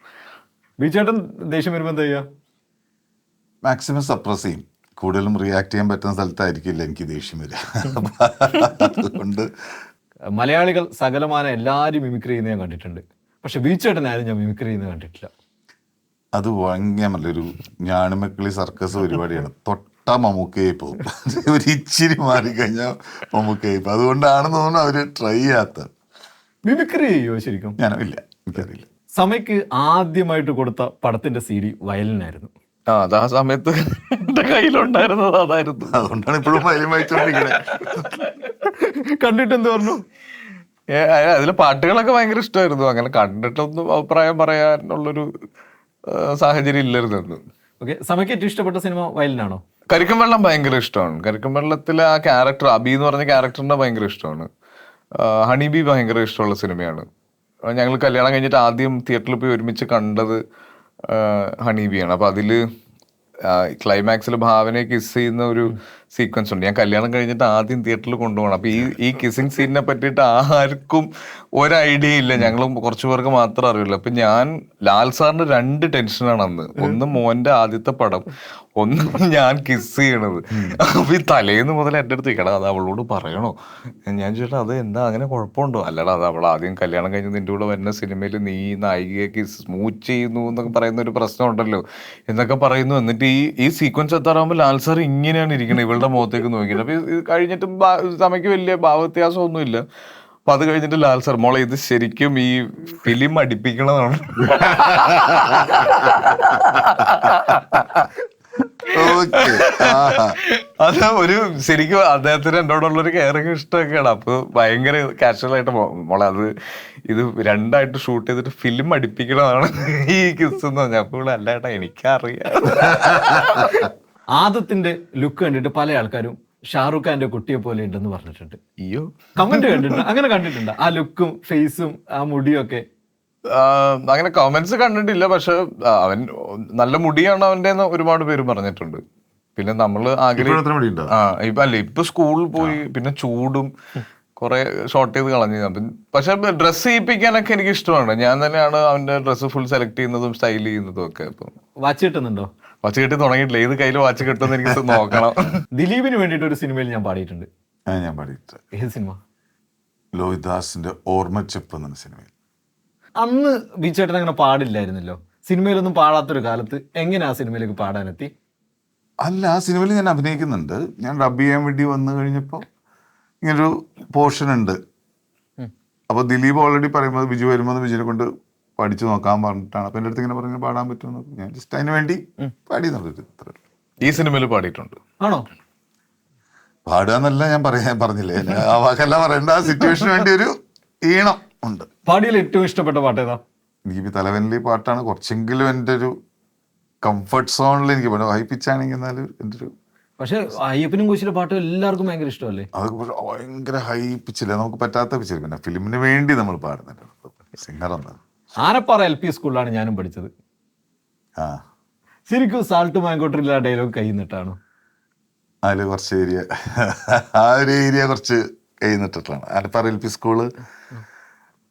ബിജേട്ടൻ ദേഷ്യം വരുമ്പോൾ എന്താ ചെയ്യുക മാക്സിമം സപ്രസ് ചെയ്യും. കൂടുതലും റിയാക്ട് ചെയ്യാൻ പറ്റുന്ന സ്ഥലത്തായിരിക്കില്ല എനിക്ക് ദേഷ്യം വരിക. അതുകൊണ്ട് മലയാളികൾ സകലമാന എല്ലാവരും മിമിക്രി ചെയ്യുന്നത് ഞാൻ കണ്ടിട്ടുണ്ട്. പക്ഷെ ബീച്ചേട്ടൻ ആരും ഞാൻ മിമിക്രി ചെയ്യുന്നത് കണ്ടിട്ടില്ല. അത് ഭയങ്കര ഒരു ഞാണിമക്കിളി സർക്കസ് പരിപാടിയാണ്. തൊട്ട മമ്മൂക്കയായി പോകും. ഒരു ഇച്ചിരി മാറിക്കഴിഞ്ഞാൽ മമ്മൂക്കയായി പോകും. അതുകൊണ്ടാണെന്ന് തോന്നുന്നു അവർ ട്രൈ ചെയ്യാത്ത മിമിക്രി ചെയ്യോ ശരിക്കും? ഞാനും? ഇല്ല. എനിക്കറിയില്ല. സമയ്ക്ക് ആദ്യമായിട്ട് കൊടുത്ത പടത്തിന്റെ സി ഡി വയലിനായിരുന്നു. ആ അത് ആ സമയത്ത് എന്റെ കയ്യിലുണ്ടായിരുന്നത് അതായിരുന്നു. അതുകൊണ്ടാണ് ഇപ്പോഴും മൈലും വായിച്ചോണ്ടിരിക്കുന്നത് കണ്ടിട്ട് എന്ത് പറഞ്ഞു അതിലെ പാട്ടുകളൊക്കെ ഭയങ്കര ഇഷ്ടമായിരുന്നു അങ്ങനെ കണ്ടിട്ടൊന്നും അഭിപ്രായം പറയാനുള്ളൊരു സാഹചര്യം ഇല്ലായിരുന്നു അന്ന്. ഓക്കെ സമയ്ക്ക് ഏറ്റവും ഇഷ്ടപ്പെട്ട സിനിമ വയലിനാണോ? കരിക്കും വെള്ളം ഭയങ്കര ഇഷ്ടമാണ്. കരിക്കും വെള്ളത്തിലെ ആ ക്യാരക്ടർ അബി എന്ന് പറഞ്ഞ ക്യാരക്ടറിനെ ഭയങ്കര ഇഷ്ടമാണ്. ഹണിബി ഭയങ്കര ഇഷ്ടമുള്ള സിനിമയാണ്. ഞങ്ങൾ കല്യാണം കഴിഞ്ഞിട്ട് ആദ്യം തിയേറ്ററിൽ പോയി ഒരുമിച്ച് കണ്ടത് ഹണി ബിയാണ് അപ്പോൾ അതിൽ ക്ലൈമാക്സിൽ ഭാവനയെ കിസ് ചെയ്യുന്ന ഒരു സീക്വൻസ് ഉണ്ട്. ഞാൻ കല്യാണം കഴിഞ്ഞിട്ട് ആദ്യം തിയേറ്ററിൽ കൊണ്ടുപോകണം. അപ്പൊ ഈ ഈ കിസിങ് സീനിനെ പറ്റിയിട്ട് ആർക്കും ഒരു ഐഡിയ ഇല്ല. ഞങ്ങൾ കുറച്ചു പേർക്ക് മാത്രമേ അറിയുള്ളൂ. അപ്പൊ ഞാൻ ലാൽ സാറിന്റെ രണ്ട് ടെൻഷനാണ് അന്ന്. ഒന്ന് മോന്റെ ആദ്യത്തെ പടം ഒന്ന് ഞാൻ കിസ് ചെയ്യണത്. അപ്പൊ ഈ തലേന്ന് മുതൽ എന്റെ അടുത്ത് കേടാ അത് അവളോട് പറയണോ? ഞാൻ ചോദിച്ചാൽ അത് എന്താ അങ്ങനെ കുഴപ്പമുണ്ടോ? അല്ലടാ അത് അവൾ ആദ്യം കല്യാണം കഴിഞ്ഞ് നിന്റെ കൂടെ വരുന്ന സിനിമയിൽ നീ നായികയെ കിസ് സ്മൂത്ത് ചെയ്യുന്നു എന്നൊക്കെ പറയുന്ന ഒരു പ്രശ്നം ഉണ്ടല്ലോ എന്നൊക്കെ പറയുന്നു. എന്നിട്ട് ഈ ഈ സീക്വൻസ് എത്താറാകുമ്പോൾ ലാൽ സാർ ഇങ്ങനെയാണ് ഇരിക്കുന്നത് ഇവളുടെ മുഖത്തേക്ക് നോക്കിയിട്ട്. അപ്പൊ ഇത് കഴിഞ്ഞിട്ടും സമയ്ക്ക് വലിയ ഭാവവ്യത്യാസമൊന്നുമില്ല. അപ്പൊ അത് കഴിഞ്ഞിട്ട് ലാൽ സാർ മോളെ ഇത് ശരിക്കും ഈ ഫിലിം അടിപ്പിക്കണതാണ്. അത് ഒരു ശരിക്കും അദ്ദേഹത്തിന് എന്നോടുള്ള ഒരു കെയറിങ് ഇഷ്ടമൊക്കെയാണ്. അപ്പൊ ഭയങ്കര കാഷ്വൽ ആയിട്ട് മോളെ അത് ഇത് രണ്ടായിട്ട് ഷൂട്ട് ചെയ്തിട്ട് ഫിലിം അടിപ്പിക്കണതാണ് ഈ കിസ് എന്ന് പറഞ്ഞാൽ അപ്പൊ ഇവിടെ അല്ലാട്ടാ എനിക്കറിയാം. ആദത്തിന്റെ ലുക്ക് കണ്ടിട്ട് പല ആൾക്കാരും ഷാറുഖ് ഖാന്റെ കുട്ടിയെ പോലെ ഉണ്ടെന്ന് പറഞ്ഞിട്ടുണ്ട്. അയ്യോ. കമന്റ് കണ്ടിട്ടുണ്ട്. അങ്ങനെ കണ്ടിട്ടുണ്ട്. ആ ലുക്കും ഫേസും ആ മുടിയും ഒക്കെ അങ്ങനെ കമന്റ്സ് കണ്ടിട്ടില്ല. പക്ഷെ അവൻ നല്ല മുടിയാണ് അവന്റെ എന്ന് ഒരുപാട് പേര് പറഞ്ഞിട്ടുണ്ട്. പിന്നെ നമ്മൾ ആഗ്രഹം ഇപ്പോഴത്ര മടി ഉണ്ടോ ആ ഇപ്പൊ അല്ല ഇപ്പൊ സ്കൂളിൽ പോയി. പിന്നെ ചൂടും കുറെ ഷോർട്ട് ചെയ്ത് കളഞ്ഞു. അപ്പം പക്ഷെ ഡ്രസ്സ് ചെയ്യിപ്പിക്കാനൊക്കെ എനിക്ക് ഇഷ്ടമാണ്. ഞാൻ തന്നെയാണ് അവന്റെ ഡ്രസ്സ് ഫുൾ സെലക്ട് ചെയ്യുന്നതും സ്റ്റൈൽ ചെയ്യുന്നതും ഒക്കെ. വാച്ച് കിട്ടുന്നുണ്ടോ? വാച്ച് കെട്ടി തുടങ്ങിയിട്ടില്ല. ഏത് കയ്യിൽ വാച്ച് കിട്ടുമെന്ന് എനിക്ക് നോക്കണം. ദിലീപിന് വേണ്ടിയിട്ട് ഒരു സിനിമയിൽ ഞാൻ പാടിയിട്ടുണ്ട്. ഞാൻ പാടിയിട്ട് ഏത് സിനിമ? ലോഹിദാസിന്റെ ഓർമ്മച്ചെപ്പ് എന്ന സിനിമയിൽ. അന്ന് ബിച്ചേട്ടൻ അങ്ങനെ പാടില്ലായിരുന്നല്ലോ. സിനിമയിലൊന്നും പാടാത്തൊരു കാലത്ത് എങ്ങനെ ആ സിനിമയിലേക്ക് പാടാനെത്തി? അല്ല ആ സിനിമയിൽ ഞാൻ അഭിനയിക്കുന്നുണ്ട്. ഞാൻ ഡബ് ചെയ്യാൻ വേണ്ടി വന്നു കഴിഞ്ഞപ്പോൾ ഇങ്ങനൊരു പോർഷൻ ഉണ്ട് അപ്പോൾ ദിലീപ് ഓൾറെഡി പറയുമ്പോൾ ബിജു വരുമ്പോൾ ബിജുവിനെ കൊണ്ട് പഠിച്ചു നോക്കാൻ പറഞ്ഞിട്ടാണ്. അപ്പം എന്റെ അടുത്ത് ഇങ്ങനെ പറഞ്ഞു പാടാൻ പറ്റുമെന്ന് ഞാൻ ജസ്റ്റ് അതിന് വേണ്ടി പാടി ഈ സിനിമയിൽ പാടിയിട്ടുണ്ട്. ആണോ? പാടുക എന്നല്ല ഞാൻ പറയാൻ പറഞ്ഞില്ലേ? ആ വാക്കല്ല പറയേണ്ട ആ സിറ്റുവേഷന് വേണ്ടി ഒരു ഈണം ഉണ്ട്. പാടിയിൽ ഏറ്റവും ഇഷ്ടപ്പെട്ട പാട്ട് ഏതാ? എനിക്ക് ഈ തലവനിലെ പാട്ടാണ്. കുറച്ചെങ്കിലും എന്റെ ഒരു കംഫർട്ട് സോണിൽ എനിക്ക് പാടും. ഹൈ പിച്ചാണെങ്കിൽ എന്നാലും എന്റെ ഒരു പക്ഷെ അയ്യപ്പനും കുശിയുടെ പാട്ട് എല്ലാവർക്കും ഭയങ്കര ഇഷ്ടമല്ലേ? അതൊക്കെ പക്ഷെ ഭയങ്കര ഹൈ പിച്ചില്ല നമുക്ക് പറ്റാത്ത പിച്ചില്ല പിന്നെ ഫിലിമിന് വേണ്ടി നമ്മൾ പാടുന്നുണ്ട്. സിംഗർ ഒന്നും. ആനപ്പാറ എൽ പി സ്കൂളിലാണ് ഞാനും പഠിച്ചത്. ആ. ശരിക്കും സാൾട്ട് മാങ്കോട്ടറില്ല ഡയലോഗ് കൈ നിട്ടാണ്. അതിൽ കുറച്ച് ഏരിയ ആ ഒരു ഏരിയ കുറച്ച് കൈ നിട്ടിട്ടാണ്. ആനപ്പാറ എൽ പി സ്കൂൾ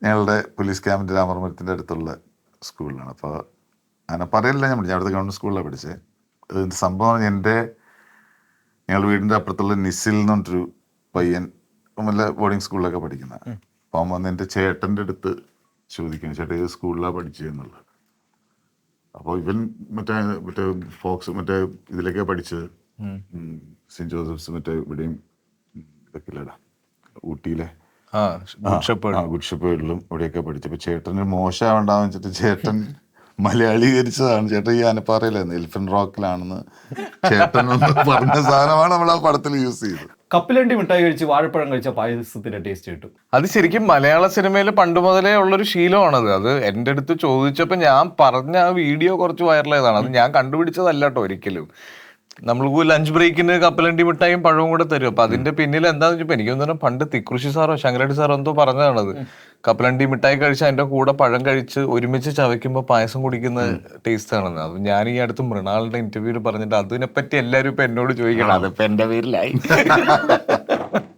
ഞങ്ങളുടെ പോലീസ് ക്യാമ്പിന്റെ രാമർമരത്തിന്റെ അടുത്തുള്ള സ്കൂളിലാണ്. അപ്പോൾ ആനപ്പാറയല്ല ഞാൻ പഠിച്ചത്. അവിടുത്തെ ഗവൺമെന്റ് സ്കൂളിലാണ് പഠിച്ചത് ഇതിന്റെ സംഭവം എന്റെ ഞങ്ങളുടെ വീടിന്റെ അപ്പുറത്തുള്ള നിസിൽ എന്ന് പറഞ്ഞിട്ടൊരു പയ്യൻ നല്ല ബോർഡിംഗ് സ്കൂളിലൊക്കെ പഠിക്കുന്ന. അപ്പം വന്ന് എന്റെ ചേട്ടന്റെ അടുത്ത് ചോദിക്കുന്നു ചേട്ടാ ഏത് സ്കൂളിലാണ് പഠിച്ചതെന്നുള്ളത് അപ്പോൾ ഇവൻ മറ്റേ മറ്റേ ഫോക്സ് മറ്റേ ഇതിലൊക്കെ പഠിച്ചത്. സെന്റ് ജോസഫ്സ് മറ്റേ ഇവിടെയും ഇതൊക്കെ ഇല്ലടാ ഊട്ടിയിലെ ഗുഡ് പഠിച്ചു ഇവിടെയൊക്കെ പഠിച്ചപ്പോൾ ചേട്ടന് മോശമാവണ്ടാന്ന് വെച്ചിട്ട് ചേട്ടൻ മലയാളീകരിച്ചതാണ്. ചേട്ടൻ ഈ ആനപ്പാറയിലായിരുന്നു. എലിഫന്റ് റോക്കിലാണെന്ന് ചേട്ടൻ പറഞ്ഞ സാധനമാണ് നമ്മൾ ആ പടത്തിൽ യൂസ് ചെയ്തത്. കപ്പിലണ്ടി മിഠായി കഴിച്ച് വാഴപ്പഴം കഴിച്ച പായസത്തിന്റെ ടേസ്റ്റ് കിട്ടും. അത് ശരിക്കും മലയാള സിനിമയിൽ പണ്ട് മുതലേ ഉള്ളൊരു ശീലമാണത്. അത് എന്റെ അടുത്ത് ചോദിച്ചപ്പോൾ ഞാൻ പറഞ്ഞ ആ വീഡിയോ കുറച്ച് വൈറലായതാണ് അത് ഞാൻ കണ്ടുപിടിച്ചതല്ല ഒരിക്കലും. നമ്മൾക്ക് ലഞ്ച് ബ്രേക്കിന് കപ്പലണ്ടി മിഠായും പഴവും കൂടെ തരും. അപ്പൊ അതിന്റെ പിന്നിൽ എന്താന്ന് വെച്ചപ്പോ എനിക്ക് തോന്നുന്നു പണ്ട് തിക്കൃഷി സാറോ ശങ്കരടി സാറോ എന്തോ പറഞ്ഞതാണത്. കപ്പലണ്ടി മിഠായി കഴിച്ച് അതിന്റെ കൂടെ പഴം കഴിച്ച് ഒരുമിച്ച് ചവയ്ക്കുമ്പോൾ പായസം കുടിക്കുന്ന ടേസ്റ്റ് ആണെന്ന്. അത് ഞാൻ ഈ അടുത്ത് മൃണാളിന്റെ ഇന്റർവ്യൂവിൽ പറഞ്ഞിട്ട് അതിനെപ്പറ്റി എല്ലാരും ഇപ്പൊ എന്നോട് ചോദിക്കണം. അതിപ്പോ എന്റെ പേരിലായി.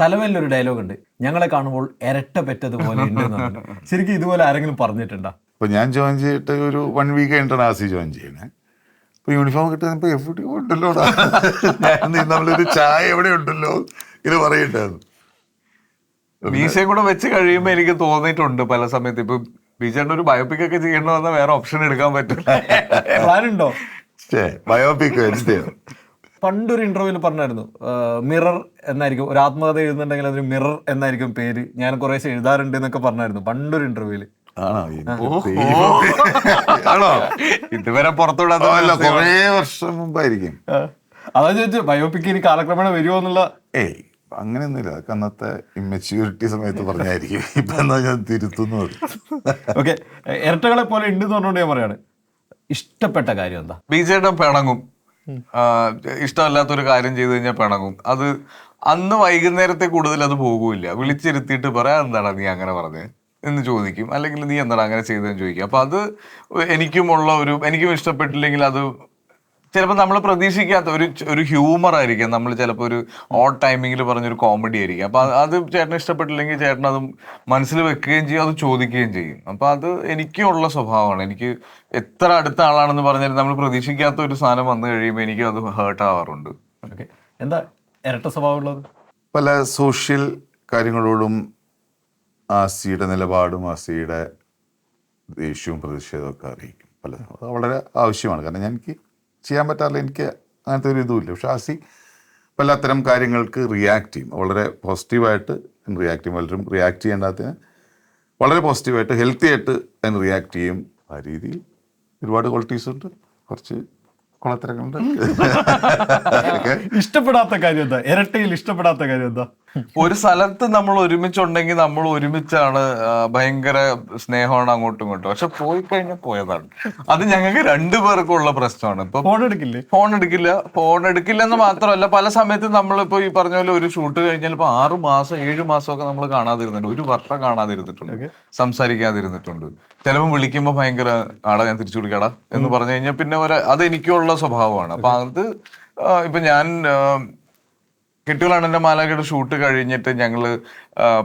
തലവേലിൽ ഒരു ഡയലോഗ് ഉണ്ട്. ഞങ്ങളെ കാണുമ്പോൾ ഇരട്ട പെറ്റതുപോലെ ശരിക്കും ഇതുപോലെ ആരെങ്കിലും പറഞ്ഞിട്ടുണ്ടോ? അപ്പോൾ ഞാൻ ജോയിൻ ചെയ്തിട്ട് ഒരു വൺ വീക്ക് കഴിഞ്ഞിട്ടാണ് ആസി ജോയിൻ ചെയ്യണേ അപ്പോൾ യൂണിഫോം കിട്ടുന്നപ്പോൾ എവിടെ ഉണ്ടല്ലോ ഞാൻ നമ്മളൊരു ചായ എവിടെ ഉണ്ടല്ലോ ഇത് പറയണ്ടായിരുന്നു. മീശയും കൂടെ വെച്ച് കഴിയുമ്പോ എനിക്ക് തോന്നിയിട്ടുണ്ട് പല സമയത്ത്. ഇപ്പൊ ബിജേണ്ട ഒരു ബയോപിക് ഒക്കെ ചെയ്യണമെന്ന് വേറെ ഓപ്ഷൻ എടുക്കാൻ പറ്റില്ല പ്ലാൻ ഉണ്ടോ ബയോപിക് പണ്ടൊരു ഇന്റർവ്യൂവിൽ പറഞ്ഞായിരുന്നു മിറർ എന്നായിരിക്കും ഒരു ആത്മകഥ എഴുതുന്നുണ്ടെങ്കിൽ അതിന് മിറർ എന്നായിരിക്കും പേര്. ഞാൻ കുറേശ്ശെ എഴുതാറുണ്ട് എന്നൊക്കെ പറഞ്ഞായിരുന്നു പണ്ടൊരു ഇന്റർവ്യൂവിൽ ആണോ? ആണോ? ഇതുവരെ പുറത്തുവിടാത്ത കുറെ വർഷം മുമ്പായിരിക്കും. അതാ ചോദിച്ചു ബയോപിക് ഇനി കാലക്രമേണ വരുമോ എന്നുള്ള? ഏയ് അങ്ങനെയൊന്നുമില്ല. അതൊക്കെ അന്നത്തെ ഇമ്മച്യൂരിറ്റി സമയത്ത് പറഞ്ഞായിരിക്കും. ഇപ്പൊ എന്താ ഞാൻ തിരുത്തുന്നു. ഓക്കെ. ഇരട്ടകളെ പോലെ ഉണ്ട് എന്ന് പറഞ്ഞുകൊണ്ട് ഞാൻ പറയാണ്. ഇഷ്ടപ്പെട്ട കാര്യം എന്താ? ബിജേട്ടൻ പിണങ്ങും. ഇഷ്ടമല്ലാത്തൊരു കാര്യം ചെയ്തു കഴിഞ്ഞാൽ പിണങ്ങും. അത് അന്ന് വൈകുന്നേരത്തെ കൂടുതൽ അത് പോകൂല വിളിച്ചിരുത്തിയിട്ട് പറയാ എന്താണ് നീ അങ്ങനെ പറഞ്ഞത് എന്ന് ചോദിക്കും. അല്ലെങ്കിൽ നീ എന്താണ് അങ്ങനെ ചെയ്തതെന്ന് ചോദിക്കും. അപ്പൊ അത് എനിക്കുമുള്ള ഒരു എനിക്കും ഇഷ്ടപ്പെട്ടില്ലെങ്കിൽ അത് ചിലപ്പോൾ നമ്മൾ പ്രതീക്ഷിക്കാത്ത ഒരു ഒരു ഹ്യൂമർ ആയിരിക്കും. നമ്മൾ ചിലപ്പോൾ ഒരു ഓഡ് ടൈമിങ്ങിൽ പറഞ്ഞൊരു കോമഡി ആയിരിക്കും. അപ്പൊ അത് അത് ചേട്ടന് ഇഷ്ടപ്പെട്ടില്ലെങ്കിൽ ചേട്ടൻ അത് മനസ്സിൽ വെക്കുകയും ചെയ്യും അത് ചോദിക്കുകയും ചെയ്യും. അപ്പൊ അത് എനിക്കും ഉള്ള സ്വഭാവമാണ്. എനിക്ക് എത്ര അടുത്ത ആളാണെന്ന് പറഞ്ഞാലും നമ്മൾ പ്രതീക്ഷിക്കാത്ത ഒരു സാധനം വന്നു കഴിയുമ്പോൾ എനിക്ക് അത് ഹേർട്ട് ആവാറുണ്ട്. ഓക്കെ എന്താ ഇരട്ട സ്വഭാവമുള്ളത് പല സോഷ്യൽ കാര്യങ്ങളോടും ആസിയുടെ നിലപാടും ആസിയുടെ ദേഷ്യവും പ്രതിഷേധവും ഒക്കെ അറിയിക്കും പല അത് വളരെ ആവശ്യമാണ്. കാരണം ഞാൻ എനിക്ക് ചെയ്യാൻ പറ്റാറില്ല എനിക്ക് അങ്ങനത്തെ ഒരു ഇതുമില്ല പക്ഷെ പല അത്തരം കാര്യങ്ങൾക്ക് റിയാക്ട് ചെയ്യും. വളരെ പോസിറ്റീവായിട്ട് റിയാക്ട് ചെയ്യും. പലരും റിയാക്ട് ചെയ്യേണ്ടതിന് വളരെ പോസിറ്റീവായിട്ട് ഹെൽത്തി ആയിട്ട് അതിന് റിയാക്ട് ചെയ്യും. ആ രീതിയിൽ ഒരുപാട് ക്വാളിറ്റീസ് ഉണ്ട്. കുറച്ച് കുളത്തരങ്ങളുണ്ട് ഇഷ്ടപ്പെടാത്ത കാര്യം എന്താ? ഇരട്ടയിൽ ഇഷ്ടപ്പെടാത്ത കാര്യം എന്താ? ഒരു സ്ഥലത്ത് നമ്മൾ ഒരുമിച്ചുണ്ടെങ്കിൽ നമ്മൾ ഒരുമിച്ചാണ് ഭയങ്കര സ്നേഹമാണ് അങ്ങോട്ടും ഇങ്ങോട്ടും. പക്ഷെ പോയി കഴിഞ്ഞാൽ പോയതാണ്. അത് ഞങ്ങൾക്ക് രണ്ടുപേർക്കും ഉള്ള പ്രശ്നമാണ്. ഇപ്പൊ ഫോൺ എടുക്കില്ല? ഫോൺ എടുക്കില്ല. ഫോൺ എടുക്കില്ല എന്ന് മാത്രമല്ല പല സമയത്തും നമ്മളിപ്പോ ഈ പറഞ്ഞ പോലെ ഒരു ഷൂട്ട് കഴിഞ്ഞാൽ ഇപ്പൊ ആറു മാസം ഏഴു മാസമൊക്കെ നമ്മൾ കാണാതിരുന്നുണ്ട് ഒരു വർഷം കാണാതിരുന്നിട്ടുണ്ട്. സംസാരിക്കാതിരുന്നിട്ടുണ്ട്. ചിലപ്പോൾ വിളിക്കുമ്പോൾ ഭയങ്കര ആടാ ഞാൻ തിരിച്ചു വിളിക്കടാ എന്ന് പറഞ്ഞു കഴിഞ്ഞാൽ പിന്നെ ഒരു അത് എനിക്കുള്ള സ്വഭാവമാണ്. അപ്പൊ അത് ഇപ്പൊ ഞാൻ ആ, കെട്ടുകളാണ് മാലാഖയുടെ ഷൂട്ട് കഴിഞ്ഞിട്ട് ഞങ്ങൾ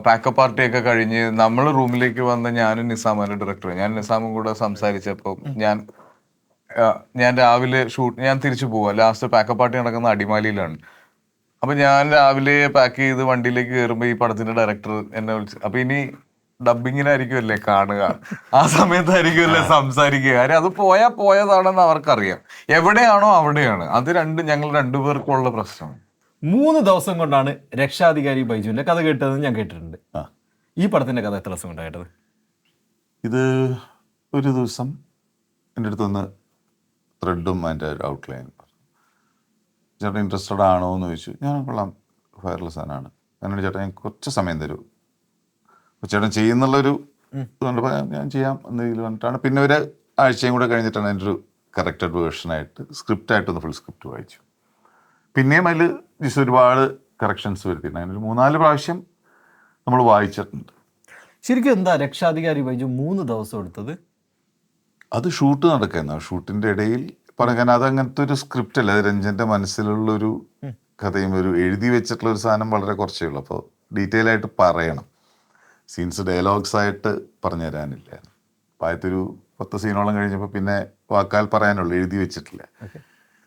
പാക്കപ്പ് പാർട്ടിയൊക്കെ കഴിഞ്ഞ് നമ്മൾ റൂമിലേക്ക് വന്ന് ഞാനും നിസാമാണ് ഡയറക്ടർ ഞാൻ നിസാമും കൂടെ സംസാരിച്ചപ്പോൾ ഞാൻ ഞാൻ രാവിലെ ഷൂട്ട് ഞാൻ തിരിച്ചു പോവാ. ലാസ്റ്റ് പാക്കപ്പ് പാർട്ടി നടക്കുന്ന അടിമാലിയിലാണ്. അപ്പൊ ഞാൻ രാവിലെ പാക്ക് ചെയ്ത് വണ്ടിയിലേക്ക് കയറുമ്പോൾ ഈ പടത്തിന്റെ ഡയറക്ടർ എന്നെ വിളിച്ചു അപ്പൊ ഇനി ഡബിങ്ങിനായിരിക്കുമല്ലേ കാണുക. ആ സമയത്തായിരിക്കുമല്ലേ സംസാരിക്കുക. കാര്യം അത് പോയാ പോയതാണെന്ന് അവർക്കറിയാം. എവിടെയാണോ അവിടെയാണ്. അത് രണ്ട് ഞങ്ങൾ രണ്ടുപേർക്കുള്ള പ്രശ്നം. മൂന്ന് ദിവസം കൊണ്ടാണ് രക്ഷാധികാരി ബൈജുവിന്റെ കഥ കേട്ടതെന്ന് ഞാൻ കേട്ടിട്ടുണ്ട്. ആ. ഈ പടത്തിന്റെ കഥ എത്ര ദിവസം കൊണ്ടാണ് കേട്ടത് ഇത് ഒരു ദിവസം എന്റെ അടുത്ത് വന്ന് ത്രെഡും അതിന്റെ ഒരു ഔട്ട്ലൈൻ പറഞ്ഞു ചേട്ടൻ ഇൻട്രസ്റ്റഡ് ആണോ എന്ന് ചോദിച്ചു. ഞാൻ കൊള്ളാം ഫയർലെസ് ആണ് എന്നോട് ചേട്ടൻ ഞാൻ കുറച്ച് സമയം തരൂ. ചേട്ടൻ ചെയ്യുന്നുള്ളൊരു ഞാൻ ചെയ്യാം എന്ന രീതിയിൽ പറഞ്ഞിട്ടാണ്. പിന്നെ ഒരു ആഴ്ചയും കൂടെ കഴിഞ്ഞിട്ടാണ് എന്റെ ഒരു കറക്റ്റഡ് വേർഷനായിട്ട് സ്ക്രിപ്റ്റായിട്ടൊന്ന് ഫുൾ സ്ക്രിപ്റ്റ് വായിച്ചു. പിന്നെയും അതിൽ ജിസ് ഒരുപാട് കറക്ഷൻസ് വരുത്തിയിട്ടുണ്ട്. അങ്ങനെ ഒരു മൂന്നാൽ പ്രാവശ്യം നമ്മൾ വായിച്ചിട്ടുണ്ട്. ശരിക്കും എന്താ രക്ഷാധികാരി ബൈജു മൂന്ന് ദിവസം എടുത്തത്? അത് ഷൂട്ട് നടക്കുന്ന ഷൂട്ടിന്റെ ഇടയിൽ പറയാൻ അത് അങ്ങനത്തെ ഒരു സ്ക്രിപ്റ്റ് അല്ല. അത് രഞ്ജന്റെ മനസ്സിലുള്ള ഒരു കഥയും ഒരു എഴുതി വെച്ചിട്ടുള്ള ഒരു സാധനം വളരെ കുറച്ചേ ഉള്ളൂ. അപ്പോൾ ഡീറ്റെയിൽ ആയിട്ട് പറയണം. സീൻസ് ഡയലോഗ്സ് ആയിട്ട് പറഞ്ഞു തരാനില്ല. അപ്പം ആദ്യത്തെ പത്ത് സീനോളം കഴിഞ്ഞപ്പോൾ പിന്നെ വാക്കാൽ പറയാനുള്ളൂ. എഴുതി വെച്ചിട്ടില്ല.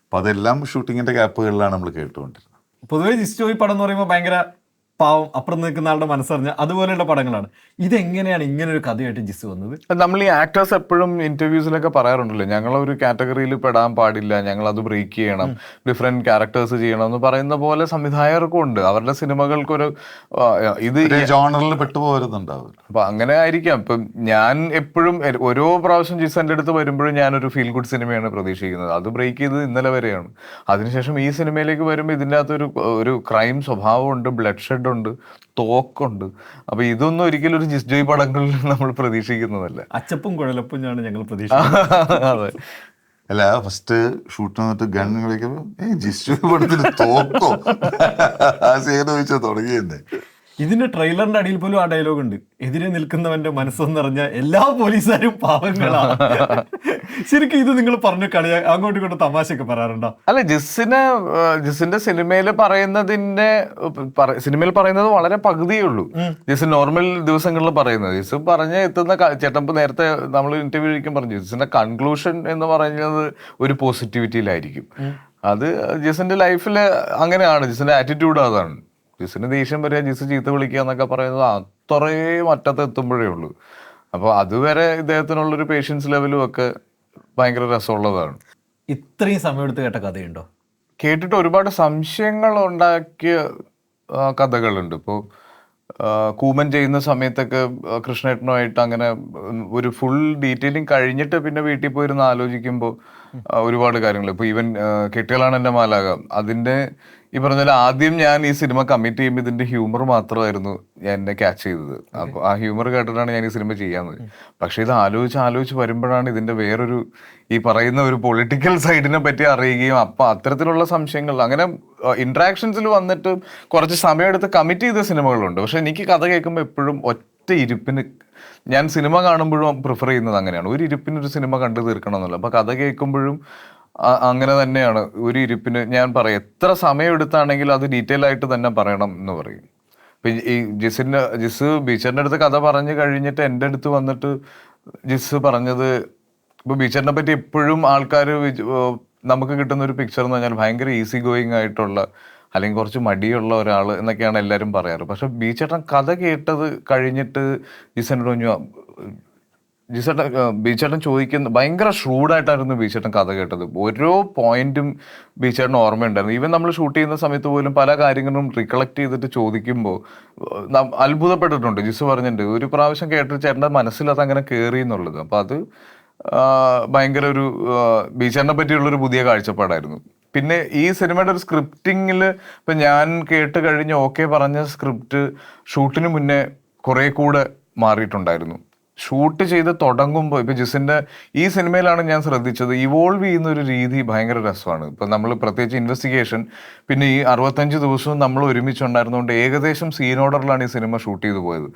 അപ്പം അതെല്ലാം ഷൂട്ടിങ്ങിന്റെ ഗ്യാപ്പുകളിലാണ് നമ്മൾ കേട്ടുകൊണ്ടിരുന്നത്. പൊതുവെ ജിസ്റ്റോ പടം എന്ന് പറയുമ്പോൾ ഭയങ്കര പാവം അപ്പുറം നിൽക്കുന്ന ആളുടെ മനസ്സറിഞ്ഞ അതുപോലെയുള്ള പടങ്ങളാണ്. ഇതെങ്ങനെയാണ് ഇങ്ങനെ ഒരു കഥയായിട്ട് ജിസ് വന്നത്? നമ്മൾ ഈ ആക്ടേഴ്സ് എപ്പോഴും ഇന്റർവ്യൂസിലൊക്കെ പറയാറുണ്ടല്ലോ. ഞങ്ങൾ ഒരു കാറ്റഗറിയിൽ പെടാൻ പാടില്ല. ഞങ്ങൾ അത് ബ്രേക്ക് ചെയ്യണം. ഡിഫറെന്റ് ക്യാരക്ടേഴ്സ് ചെയ്യണം എന്ന് പറയുന്ന പോലെ സംവിധായകർക്കും ഉണ്ട്. അവരുടെ സിനിമകൾക്കൊരു ഒരു ഇത് ജോണറിൽ പെട്ടുപോരുന്നുണ്ടാവില്ല അപ്പൊ അങ്ങനെ ആയിരിക്കാം. ഇപ്പം ഞാൻ എപ്പോഴും ഓരോ പ്രാവശ്യം ജിസന്റെ അടുത്ത് വരുമ്പോഴും ഞാനൊരു ഫീൽ ഗുഡ് സിനിമയാണ് പ്രതീക്ഷിക്കുന്നത്. അത് ബ്രേക്ക് ചെയ്തത് ഇന്നലെ വരെയാണ്. അതിനുശേഷം ഈ സിനിമയിലേക്ക് വരുമ്പോൾ ഇതിന്റെ അകത്തൊരു ഒരു ക്രൈം സ്വഭാവമുണ്ട്. ബ്ലഡ് ഷെഡ് ഉണ്ട് തോക്കുണ്ട്. അപ്പൊ ഇതൊന്നും ഒരിക്കലും ഒരു ജിസ് ജോയ് പടങ്ങളിൽ നമ്മൾ പ്രതീക്ഷിക്കുന്നതല്ല. അച്ചപ്പും കുഴലപ്പും ആണ് ഞങ്ങൾ പ്രതീക്ഷിക്കുന്നത്. അതെ. അല്ല ഫസ്റ്റ് ഷൂട്ട് വന്നിട്ട് ഗൺ കളിക്കുമ്പോൾ ഏ ജിസ്റ്റു പടത്തിന് തോക്കോ? ആ സീന ചോദിച്ചാൽ തുടങ്ങിയെന്നെ ഇതിന്റെ ട്രെയിലറിന്റെ അടിയിൽ പോലും ആ ഡയലോഗ് ഉണ്ട്. എതിരെ നിൽക്കുന്നവന്റെ മനസ്സെന്ന് പറഞ്ഞ എല്ലാ പോലീസുകാരും പാവങ്ങളാണ് ശരിക്കും ഇത് നിങ്ങൾ പറഞ്ഞു കളിയാ അങ്ങോട്ടും ഇങ്ങോട്ടും തമാശയൊക്കെ പറയാറുണ്ടോ? അല്ല ജിസിനെ ജിസിന്റെ സിനിമയിൽ പറയുന്നതിന്റെ പറ- സിനിമയിൽ പറയുന്നത് വളരെ പകുതിയേ ഉള്ളൂ. ജിസ് നോർമൽ ദിവസങ്ങളിൽ പറയുന്നത്. ജിസ് പറഞ്ഞ് എത്തുന്ന ചേട്ടമ്പ് നേരത്തെ നമ്മൾ ഇന്റർവ്യൂ ഇരിക്കും പറഞ്ഞു ജിസിന്റെ കൺക്ലൂഷൻ എന്ന് പറയുന്നത് ഒരു പോസിറ്റിവിറ്റിയിലായിരിക്കും അത് ജിസിന്റെ ലൈഫിൽ അങ്ങനെയാണ്. ജിസിന്റെ ആറ്റിറ്റ്യൂഡ് അതാണ്. ജിസിന് ദേഷ്യം വരിക ജിസ് ചീത്ത വിളിക്കുക എന്നൊക്കെ പറയുന്നത് അത്രയും അറ്റത്ത് എത്തുമ്പോഴേ ഉള്ളൂ. അപ്പോൾ അതുവരെ ഇദ്ദേഹത്തിനുള്ളൊരു പേഷ്യൻസ് ലെവലും ഒക്കെ ഭയങ്കര രസമുള്ളതാണ്. ഇത്രയും സമയം എടുത്ത് കേട്ട കഥയുണ്ടോ? കേട്ടിട്ട് ഒരുപാട് സംശയങ്ങൾ ഉണ്ടാക്കിയ കഥകളുണ്ട്. ഇപ്പോൾ കൂമൻ ചെയ്യുന്ന സമയത്തൊക്കെ കൃഷ്ണേട്ടനുമായിട്ട് അങ്ങനെ ഒരു ഫുൾ ഡീറ്റെയിലിംഗ് കഴിഞ്ഞിട്ട് പിന്നെ വീട്ടിൽ പോയിരുന്ന് ആലോചിക്കുമ്പോൾ ഒരുപാട് കാര്യങ്ങൾ. ഇപ്പോൾ ഈവൻ കെട്ടികളാണ് എന്റെ മാലാക അതിന്റെ ഈ പറഞ്ഞ ആദ്യം ഞാൻ ഈ സിനിമ കമ്മിറ്റ് ചെയ്യുമ്പോൾ ഇതിന്റെ ഹ്യൂമർ മാത്രമായിരുന്നു ഞാൻ എന്നെ ക്യാച്ച് ചെയ്തത്. അപ്പോൾ ആ ഹ്യൂമർ കേട്ടിട്ടാണ് ഞാൻ ഈ സിനിമ ചെയ്യാന്നത് പക്ഷെ ഇത് ആലോചിച്ച് ആലോചിച്ച് വരുമ്പോഴാണ് ഇതിന്റെ വേറൊരു ഈ പറയുന്ന ഒരു പൊളിറ്റിക്കൽ സൈഡിനെ പറ്റി അറിയുകയും അപ്പം അത്തരത്തിലുള്ള സംശയങ്ങൾ അങ്ങനെ ഇന്ററാക്ഷൻസിൽ വന്നിട്ട് കുറച്ച് സമയമെടുത്ത് കമ്മിറ്റ് ചെയ്ത സിനിമകളുണ്ട്. പക്ഷെ എനിക്ക് കഥ കേൾക്കുമ്പോൾ എപ്പോഴും ഒറ്റ ഇരിപ്പിന് ഞാൻ സിനിമ കാണുമ്പോഴും പ്രിഫർ ചെയ്യുന്നത് അങ്ങനെയാണ്. ഒരു ഇരിപ്പിന് ഒരു സിനിമ കണ്ടു തീർക്കണം അപ്പോൾ കഥ കേൾക്കുമ്പോഴും അങ്ങനെ തന്നെയാണ്. ഒരു ഇരിപ്പിന് ഞാൻ പറയും എത്ര സമയം എടുത്താണെങ്കിൽ അത് ഡീറ്റെയിൽ ആയിട്ട് തന്നെ പറയണം എന്ന് പറയും. ഇപ്പം ഈ- ജിസിന്റെ ജിസ് ബീച്ചറിന്റെ അടുത്ത് കഥ പറഞ്ഞു കഴിഞ്ഞിട്ട് എന്റെ അടുത്ത് വന്നിട്ട് ജിസ് പറഞ്ഞത് ഇപ്പോൾ ബീച്ചറിനെ പറ്റി എപ്പോഴും ആൾക്കാർ നമുക്ക് കിട്ടുന്ന ഒരു പിക്ചർ എന്ന് പറഞ്ഞാൽ ഭയങ്കര ഈസി ഗോയിങ് ആയിട്ടുള്ള അല്ലെങ്കിൽ കുറച്ച് മടിയുള്ള ഒരാൾ എന്നൊക്കെയാണ് എല്ലാവരും പറയാറ്. പക്ഷെ ബീച്ചേട്ടൻ കഥ കേട്ടത് കഴിഞ്ഞിട്ട് ജിസനോട് പറഞ്ഞു ജിസേട്ടൻ ബീച്ചേട്ടൻ ചോദിക്കുന്ന ഭയങ്കര ഷ്രൂഡായിട്ടായിരുന്നു ബീച്ചേട്ടൻ കഥ കേട്ടത്. ഓരോ പോയിന്റും ബീച്ചേട്ടൻ ഓർമ്മയുണ്ടായിരുന്നു. ഈവൻ നമ്മൾ ഷൂട്ട് ചെയ്യുന്ന സമയത്ത് പോലും പല കാര്യങ്ങളും റിക്കളക്ട് ചെയ്തിട്ട് ചോദിക്കുമ്പോൾ അത്ഭുതപ്പെട്ടിട്ടുണ്ട്. ജിസ് പറഞ്ഞിട്ടുണ്ട് ഒരു പ്രാവശ്യം കേട്ടിട്ട് ചേട്ടന്റെ മനസ്സിൽ അത് അങ്ങനെ കയറി എന്നുള്ളത്. അപ്പം അത് ഭയങ്കര ഒരു ബീച്ചേട്ടനെ പറ്റിയുള്ളൊരു പുതിയ കാഴ്ചപ്പാടായിരുന്നു. പിന്നെ ഈ സിനിമയുടെ ഒരു സ്ക്രിപ്റ്റിങ്ങിൽ ഇപ്പം ഞാൻ കേട്ട് കഴിഞ്ഞ് ഓക്കെ പറഞ്ഞ സ്ക്രിപ്റ്റ് ഷൂട്ടിന് മുന്നേ കുറേ കൂടെ മാറിയിട്ടുണ്ടായിരുന്നു. ഷൂട്ട് ചെയ്ത് തുടങ്ങുമ്പോൾ ഇപ്പം ജിസിന്റെ ഈ സിനിമയിലാണ് ഞാൻ ശ്രദ്ധിച്ചത്. ഇവോൾവ് ചെയ്യുന്ന ഒരു രീതി ഭയങ്കര രസമാണ്. ഇപ്പം നമ്മൾ പ്രത്യേകിച്ച് ഇൻവെസ്റ്റിഗേഷൻ പിന്നെ ഈ അറുപത്തഞ്ച് ദിവസവും നമ്മൾ ഒരുമിച്ചുണ്ടായിരുന്നുകൊണ്ട് ഏകദേശം സീൻ ഓർഡറിലാണ് ഈ സിനിമ ഷൂട്ട് ചെയ്തു പോയത്.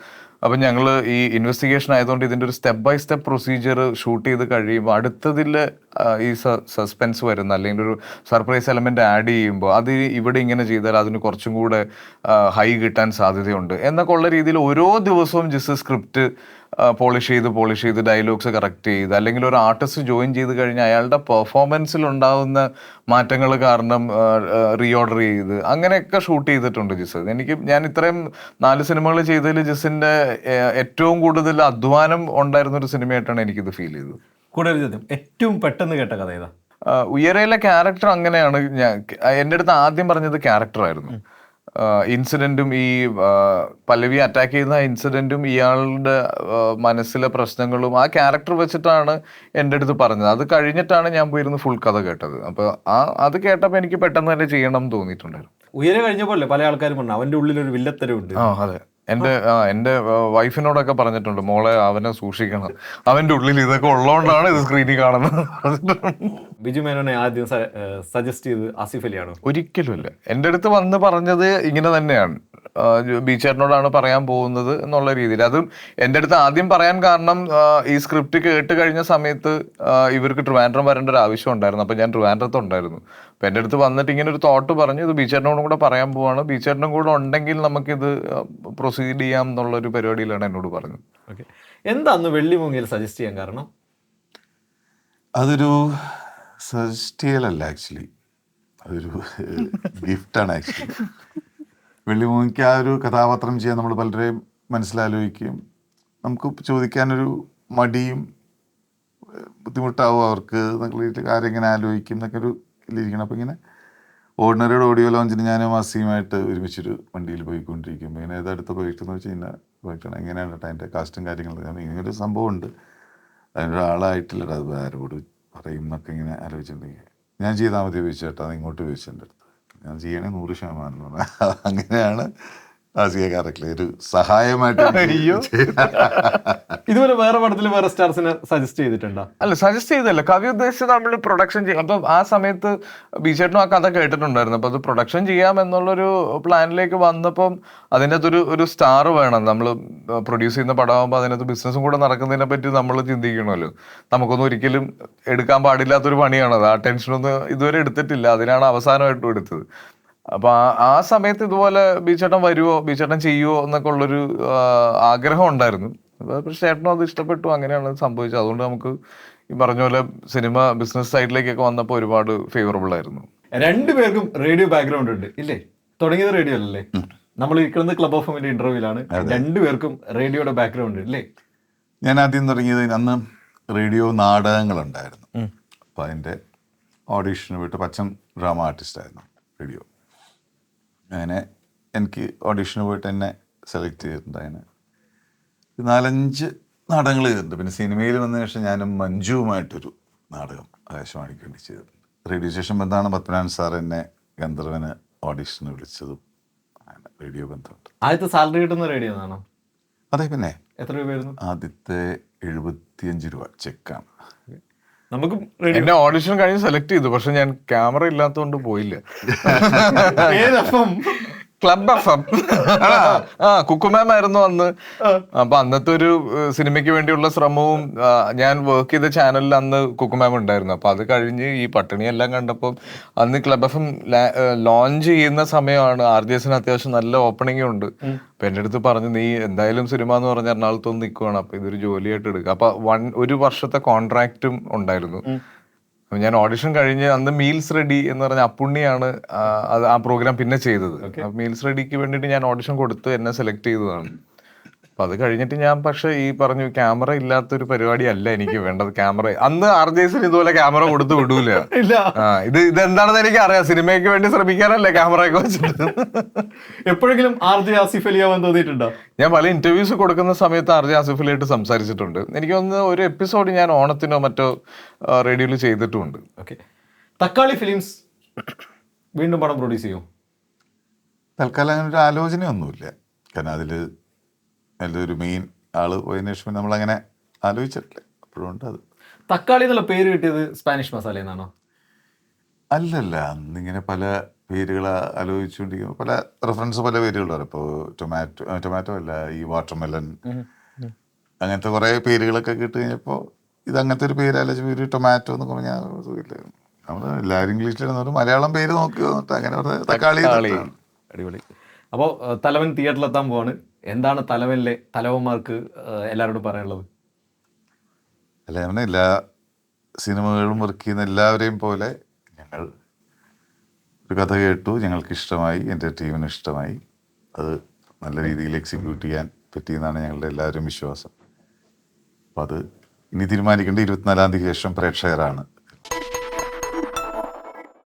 അപ്പം ഞങ്ങൾ ഈ ഇൻവെസ്റ്റിഗേഷൻ ആയതുകൊണ്ട് ഇതിന്റെ ഒരു step by step procedure shoot ചെയ്ത് കഴിയുമ്പോൾ അടുത്തതിൽ ഈ സസ്പെൻസ് വരുന്ന അല്ലെങ്കിൽ ഒരു സർപ്രൈസ് എലമെന്റ് ആഡ് ചെയ്യുമ്പോൾ അത് ഇവിടെ ഇങ്ങനെ ചെയ്താൽ അതിന് കുറച്ചും കൂടെ ഹൈ കിട്ടാൻ സാധ്യതയുണ്ട്. എന്നൊക്കെ ഉള്ള രീതിയിൽ ഓരോ ദിവസവും ജിസ് സ്ക്രിപ്റ്റ് പോളിഷ് ചെയ്ത് പോളിഷ് ചെയ്ത് ഡയലോഗ്സ് കറക്റ്റ് ചെയ്ത് അല്ലെങ്കിൽ ഒരു ആർട്ടിസ്റ്റ് ജോയിൻ ചെയ്ത് കഴിഞ്ഞാൽ അയാളുടെ പെർഫോമൻസിൽ ഉണ്ടാകുന്ന മാറ്റങ്ങൾ കാരണം റീഓർഡർ ചെയ്ത് അങ്ങനെയൊക്കെ ഷൂട്ട് ചെയ്തിട്ടുണ്ട് ജിസ്. എനിക്ക് ഞാൻ ഇത്രയും നാല് സിനിമകൾ ചെയ്തതിൽ ജിസിന്റെ ഏറ്റവും കൂടുതൽ അധ്വാനം ഉണ്ടായിരുന്ന ഒരു സിനിമയായിട്ടാണ് എനിക്കിത് ഫീൽ ചെയ്തത്. കൂടുതൽ ചോദ്യം. ഏറ്റവും പെട്ടെന്ന് കേട്ട കഥ ഏതാ? ഉയരയിലെ ക്യാരക്ടർ അങ്ങനെയാണ് ഞാൻ എന്റെ അടുത്ത് ആദ്യം പറഞ്ഞത് ക്യാരക്ടറായിരുന്നു ഇൻസിഡന്റും ഈ പലവി പല്ലവി അറ്റാക്ക് ചെയ്യുന്ന ഇൻസിഡന്റും ഇയാളുടെ മനസ്സിലെ പ്രശ്നങ്ങളും ആ ക്യാരക്ടർ വെച്ചിട്ടാണ് എന്റെ അടുത്ത് പറഞ്ഞത്. അത് കഴിഞ്ഞിട്ടാണ് ഞാൻ പോയിരുന്ന് ഫുൾ കഥ കേട്ടത്. അപ്പോൾ ആ അത് കേട്ടപ്പോൾ എനിക്ക് പെട്ടെന്ന് തന്നെ ചെയ്യണം എന്ന് തോന്നിയിട്ടുണ്ടായിരുന്നു. ഉയരെ കഴിഞ്ഞപ്പോൾ പല ആൾക്കാരും പറഞ്ഞു അവന്റെ ഉള്ളിൽ ഒരു വില്ലത്തരവുണ്ട് ആ അതെ. എന്റെ ആ എന്റെ വൈഫിനോടൊക്കെ പറഞ്ഞിട്ടുണ്ട് മോളെ അവനെ സൂക്ഷിക്കണം. അവന്റെ ഉള്ളിൽ ഇതൊക്കെ ഉള്ളതുകൊണ്ടാണ് ഇത് സ്ക്രീനിൽ കാണുന്നത്. ബിജു മേനോനെ ആദ്യം സജസ്റ്റ് ചെയ്ത് ആസിഫ് അലിയാണോ? ഒരിക്കലുമില്ല. എന്റെ അടുത്ത് വന്ന് പറഞ്ഞത് ഇങ്ങനെ തന്നെയാണ്. ബീച്ചേട്ടനോടാണ് പറയാൻ പോകുന്നത് എന്നുള്ള രീതിയിൽ. അതും എന്റെ അടുത്ത് ആദ്യം പറയാൻ കാരണം ഈ സ്ക്രിപ്റ്റ് കേട്ട് കഴിഞ്ഞ സമയത്ത് ഇവർക്ക് ട്രിവാൻഡ്രം വരേണ്ട ഒരു ആവശ്യം ഉണ്ടായിരുന്നു. അപ്പം ഞാൻ ട്രിവാൻഡ്രത്ത് ഉണ്ടായിരുന്നു. അപ്പം എന്റെ അടുത്ത് വന്നിട്ട് ഇങ്ങനെ ഒരു തോട്ട് പറഞ്ഞു ഇത് ബീച്ചേട്ടനോടും കൂടെ പറയാൻ പോവാണ്. ബീച്ചേട്ടനും കൂടെ ഉണ്ടെങ്കിൽ നമുക്കിത് പ്രൊസീഡ് ചെയ്യാം എന്നുള്ള ഒരു പരിപാടിയിലാണ് എന്നോട് പറഞ്ഞത്. ഓക്കെ. എന്താന്ന് വെള്ളി വെള്ളിമൂങ്ങിയിൽ സജസ്റ്റ് ചെയ്യാൻ കാരണം? അതൊരു സജസ്റ്റ് ചെയ്യലല്ല ആക്ച്വലി അതൊരു ഗിഫ്റ്റാണ് ആക്ച്വലി വെള്ളിമൂങ്ങിക്ക് ആ ഒരു കഥാപാത്രം ചെയ്യാൻ നമ്മൾ പലരെയും മനസ്സിലാലോചിക്കുകയും നമുക്ക് ചോദിക്കാനൊരു മടിയും ബുദ്ധിമുട്ടാവും അവർക്ക് കാര്യം ഇങ്ങനെ ആലോചിക്കും എന്നൊക്കെ ഒരു ഇതിലിരിക്കണം. അപ്പം ഇങ്ങനെ ഓർഡിനറിയുടെ ഓഡിയോ ലോഞ്ചിന് ഞാൻ അസിയുമായിട്ട് ഒരുമിച്ചൊരു വണ്ടിയിൽ പോയിക്കൊണ്ടിരിക്കുമ്പോൾ ഇങ്ങനെ ഏത് അടുത്ത പ്രൊജക്റ്റ് എന്ന് വെച്ച് കഴിഞ്ഞാൽ പ്രൊജക്റ്റാണ് എങ്ങനെയാണ് കേട്ടോ അതിന്റെ കാസ്റ്റും കാര്യങ്ങളൊക്കെ കാരണം ഒരു സംഭവം ഉണ്ട്. അതിനൊരാളായിട്ടില്ല അത് ആരോട് പറയും എന്നൊക്കെ ഇങ്ങനെ ആലോചിച്ചിട്ടുണ്ടെങ്കിൽ. ഞാൻ ചെയ്താൽ മതി ചോദിച്ചേട്ടാ അത് ഇങ്ങോട്ട് ചോദിച്ചു എന്റെ അടുത്ത്. ഞാൻ ചെയ്യണേ നൂറ് ശതമാനം അങ്ങനെയാണ് ആസിയ കറക്റ്റ് ഒരു സഹായമായിട്ട് അയ്യോ. ഇതുപോലെ വേറെ പടത്തിൽ വേറെ സ്റ്റാർസിനെ സജസ്റ്റ് ചെയ്തിട്ടുണ്ടോ? അല്ല സജസ്റ്റ് ചെയ്തല്ല കവി ഉദ്ദേശിച്ച് നമ്മൾ പ്രൊഡക്ഷൻ ചെയ്യും. അപ്പൊ ആ സമയത്ത് ബീച്ചേട്ടനും ആ കഥ കേട്ടിട്ടുണ്ടായിരുന്നു. അപ്പൊ അത് പ്രൊഡക്ഷൻ ചെയ്യാം എന്നുള്ളൊരു പ്ലാനിലേക്ക് വന്നപ്പം അതിന്റെ ഒരു ഒരു സ്റ്റാർ വേണം നമ്മൾ പ്രൊഡ്യൂസ് ചെയ്യുന്ന പടമാകുമ്പോൾ അതിനകത്ത് ബിസിനസ്സും കൂടെ നടക്കുന്നതിനെ പറ്റി നമ്മൾ ചിന്തിക്കണമല്ലോ. നമുക്കൊന്നും ഒരിക്കലും എടുക്കാൻ പാടില്ലാത്തൊരു പണിയാണത്. ആ ടെൻഷനൊന്നും ഇതുവരെ എടുത്തിട്ടില്ല. അതിനാണ് അവസാനമായിട്ടും എടുത്തത്. അപ്പൊ ആ- ആ സമയത്ത് ഇതുപോലെ ബീച്ചേട്ടൻ വരുവോ ബീച്ചേട്ടൻ ചെയ്യുവോ എന്നൊക്കെ ഉള്ളൊരു ആഗ്രഹം ഉണ്ടായിരുന്നു. പക്ഷെ ചേട്ടനും അത് ഇഷ്ടപ്പെട്ടു. അങ്ങനെയാണ് സംഭവിച്ചത്. അതുകൊണ്ട് നമുക്ക് ഈ പറഞ്ഞ പോലെ സിനിമ ബിസിനസ് സൈഡിലേക്കൊക്കെ വന്നപ്പോൾ ഒരുപാട് ഫേവറബിൾ ആയിരുന്നു. രണ്ടുപേർക്കും റേഡിയോ ബാക്ക്ഗ്രൗണ്ട് ഉണ്ട്. ഇല്ലേ? തുടങ്ങിയത് റേഡിയോ അല്ലേ? നമ്മൾ ഇരിക്കുന്നത് ക്ലബ് ഓഫ് എമ്മിന്റെ ഇന്റർവ്യൂലാണ് രണ്ടുപേർക്കും റേഡിയോയുടെ ബാക്ക്ഗ്രൗണ്ട് ഇല്ലേ? ഞാൻ ആദ്യം തുടങ്ങിയത് അന്ന് റേഡിയോ നാടകങ്ങൾ ഉണ്ടായിരുന്നു അപ്പം അതിന്റെ ഓഡീഷന് പോയിട്ട് പച്ചൻ ഡ്രാമ ആർട്ടിസ്റ്റായിരുന്നു റേഡിയോ. അങ്ങനെ എനിക്ക് ഓഡീഷന് പോയിട്ട് എന്നെ സെലക്ട് ചെയ്തിട്ടുണ്ട് അങ്ങനെ നാലഞ്ച് നാടകങ്ങൾ ചെയ്തിട്ടുണ്ട്. പിന്നെ സിനിമയിൽ വന്ന ശേഷം ഞാനും മഞ്ജുവുമായിട്ടൊരു നാടകം ആകാശവാണിക്ക് വേണ്ടി ചെയ്തിട്ടുണ്ട്. റേഡിയോ സ്റ്റേഷൻ ബന്ധമാണ്. പത്മനാഭൻ സാർ എന്നെ ഗന്ധർവന് ഓഡീഷന് വിളിച്ചതും റേഡിയോ ബന്ധമുണ്ട്. ആദ്യത്തെ സാലറി കിട്ടുന്ന റേഡിയോ ആണോ? അതെ പിന്നെ എത്ര രൂപയായിരുന്നു? ആദ്യത്തെ എഴുപത്തിയഞ്ച് രൂപ ചെക്കാണ്. നമുക്കും എന്നെ ഓഡിഷൻ കഴിഞ്ഞ് സെലക്ട് ചെയ്തു. പക്ഷെ ഞാൻ ക്യാമറ ഇല്ലാത്തതുകൊണ്ട് പോയില്ല. ഏതപ്പം? ക്ലബ് എഫ് എം ആ കുക്കുമാം ആയിരുന്നു അന്ന്. അപ്പൊ അന്നത്തെ ഒരു സിനിമയ്ക്ക് വേണ്ടിയുള്ള ശ്രമവും ഞാൻ വർക്ക് ചെയ്ത ചാനലിൽ അന്ന് കുക്കുമാം ഉണ്ടായിരുന്നു. അപ്പൊ അത് കഴിഞ്ഞ് ഈ പട്ടിണി എല്ലാം കണ്ടപ്പോൾ അന്ന് ക്ലബ് എഫ് എം ലോഞ്ച് ചെയ്യുന്ന സമയമാണ് ആർ ജി എസിന് അത്യാവശ്യം നല്ല ഓപ്പണിംഗ് ഉണ്ട്. അപ്പൊ എന്റെ അടുത്ത് പറഞ്ഞു നീ എന്തായാലും സിനിമ എന്ന് പറഞ്ഞ എറണാകുളത്തൊന്ന് നിൽക്കുവാണ് അപ്പൊ ഇതൊരു ജോലിയായിട്ട് എടുക്കുക അപ്പൊ വൺ ഒരു വർഷത്തെ കോൺട്രാക്റ്റും ഉണ്ടായിരുന്നു. അപ്പൊ ഞാൻ ഓഡിഷൻ കഴിഞ്ഞ് അന്ന് മീൽസ് റെഡി എന്ന് പറഞ്ഞ അപ്പുണ്ണിയാണ് ആ, പ്രോഗ്രാം പിന്നെ ചെയ്തത്. മീൽസ് റെഡിക്ക് വേണ്ടിയിട്ട് ഞാൻ ഓഡിഷൻ കൊടുത്ത് എന്നെ സെലക്ട് ചെയ്തതാണ്. അപ്പൊ അത് കഴിഞ്ഞിട്ട് ഞാൻ പക്ഷെ ഈ പറഞ്ഞു ക്യാമറ ഇല്ലാത്തൊരു പരിപാടി അല്ല എനിക്ക് വേണ്ടത്. ക്യാമറ അന്ന് ആർ ജെ സിന് ഇതുപോലെ ക്യാമറ കൊടുത്തു വിടൂല. ഇല്ല. ആ ഇത് ഇതെന്താണെന്ന് എനിക്ക് അറിയാം സിനിമയ്ക്ക് വേണ്ടി ശ്രമിക്കാനല്ലേ ക്യാമറ ഒക്കെ വെച്ചിട്ട്. എപ്പോഴെങ്കിലും ആർ ജെ ആസിഫ് അലിയാവാൻ തോന്നിയിട്ടുണ്ടോ ഞാൻ പല ഇന്റർവ്യൂസ് കൊടുക്കുന്ന സമയത്ത് ആർ ജെ ആസിഫ് അലിയായിട്ട് സംസാരിച്ചിട്ടുണ്ട്. എനിക്ക് ഒന്ന് ഒരു എപ്പിസോഡ് ഞാൻ ഓണത്തിനോ മറ്റോ റേഡിയോയിൽ ചെയ്തിട്ടുണ്ട്. ഓക്കെ തക്കാളി ഫിലിംസ് വീണ്ടും പടം പ്രൊഡ്യൂസ് ചെയ്യും? തൽക്കാലം അങ്ങനെ ഒരു ആലോചനയൊന്നുമില്ല. കാരണം അതിൽ അതിലൊരു മെയിൻ ആൾ പോയതിനു ശേഷം അങ്ങനെ നമ്മളങ്ങനെ ആലോചിച്ചിട്ടില്ല. അപ്പോഴുണ്ട് അത്. തക്കാളി എന്നുള്ള പേര് കിട്ടിയത് സ്പാനിഷ് മസാല എന്നാണോ? അല്ലല്ല അന്നിങ്ങനെ പല പേരുകൾ ആലോചിച്ചുകൊണ്ടിരിക്കുമ്പോൾ പല റെഫറൻസ് പല പേരുകളും ഇപ്പോൾ ടൊമാറ്റോ ടൊമാറ്റോ അല്ല ഈ വാട്ടർമെലൺ അങ്ങനത്തെ കുറേ പേരുകളൊക്കെ കിട്ടി കഴിഞ്ഞപ്പോൾ ഇത് അങ്ങനത്തെ ഒരു പേര് ആലോചിച്ച് ഒരു ടൊമാറ്റോ എന്ന് പറഞ്ഞാൽ നമ്മൾ എല്ലാവരും ഇംഗ്ലീഷിലാണ് മലയാളം പേര് നോക്കി വന്നിട്ട് അങ്ങനെ പറഞ്ഞ തക്കാളി. അടിപൊളി. അപ്പോൾ തലവൻ തിയേറ്ററിലെത്താൻ പോവാണ്. എന്താണ് തലവനിലെ തലവന്മാർക്ക് എല്ലാവരോടും പറയാനുള്ളത്? അല്ല അങ്ങനെ എല്ലാ സിനിമകളും വർക്ക് ചെയ്യുന്ന എല്ലാവരെയും പോലെ ഞങ്ങൾ ഒരു കഥ കേട്ടു ഞങ്ങൾക്ക് ഇഷ്ടമായി എന്റെ ടീമിന് ഇഷ്ടമായി. അത് നല്ല രീതിയിൽ എക്സിക്യൂട്ട് ചെയ്യാൻ പറ്റിയെന്നാണ് ഞങ്ങളുടെ എല്ലാവരും വിശ്വാസം. അപ്പം അത് ഇനി തീരുമാനിക്കേണ്ട ഇരുപത്തിനാലാം തീയതി ശേഷം പ്രേക്ഷകരാണ്.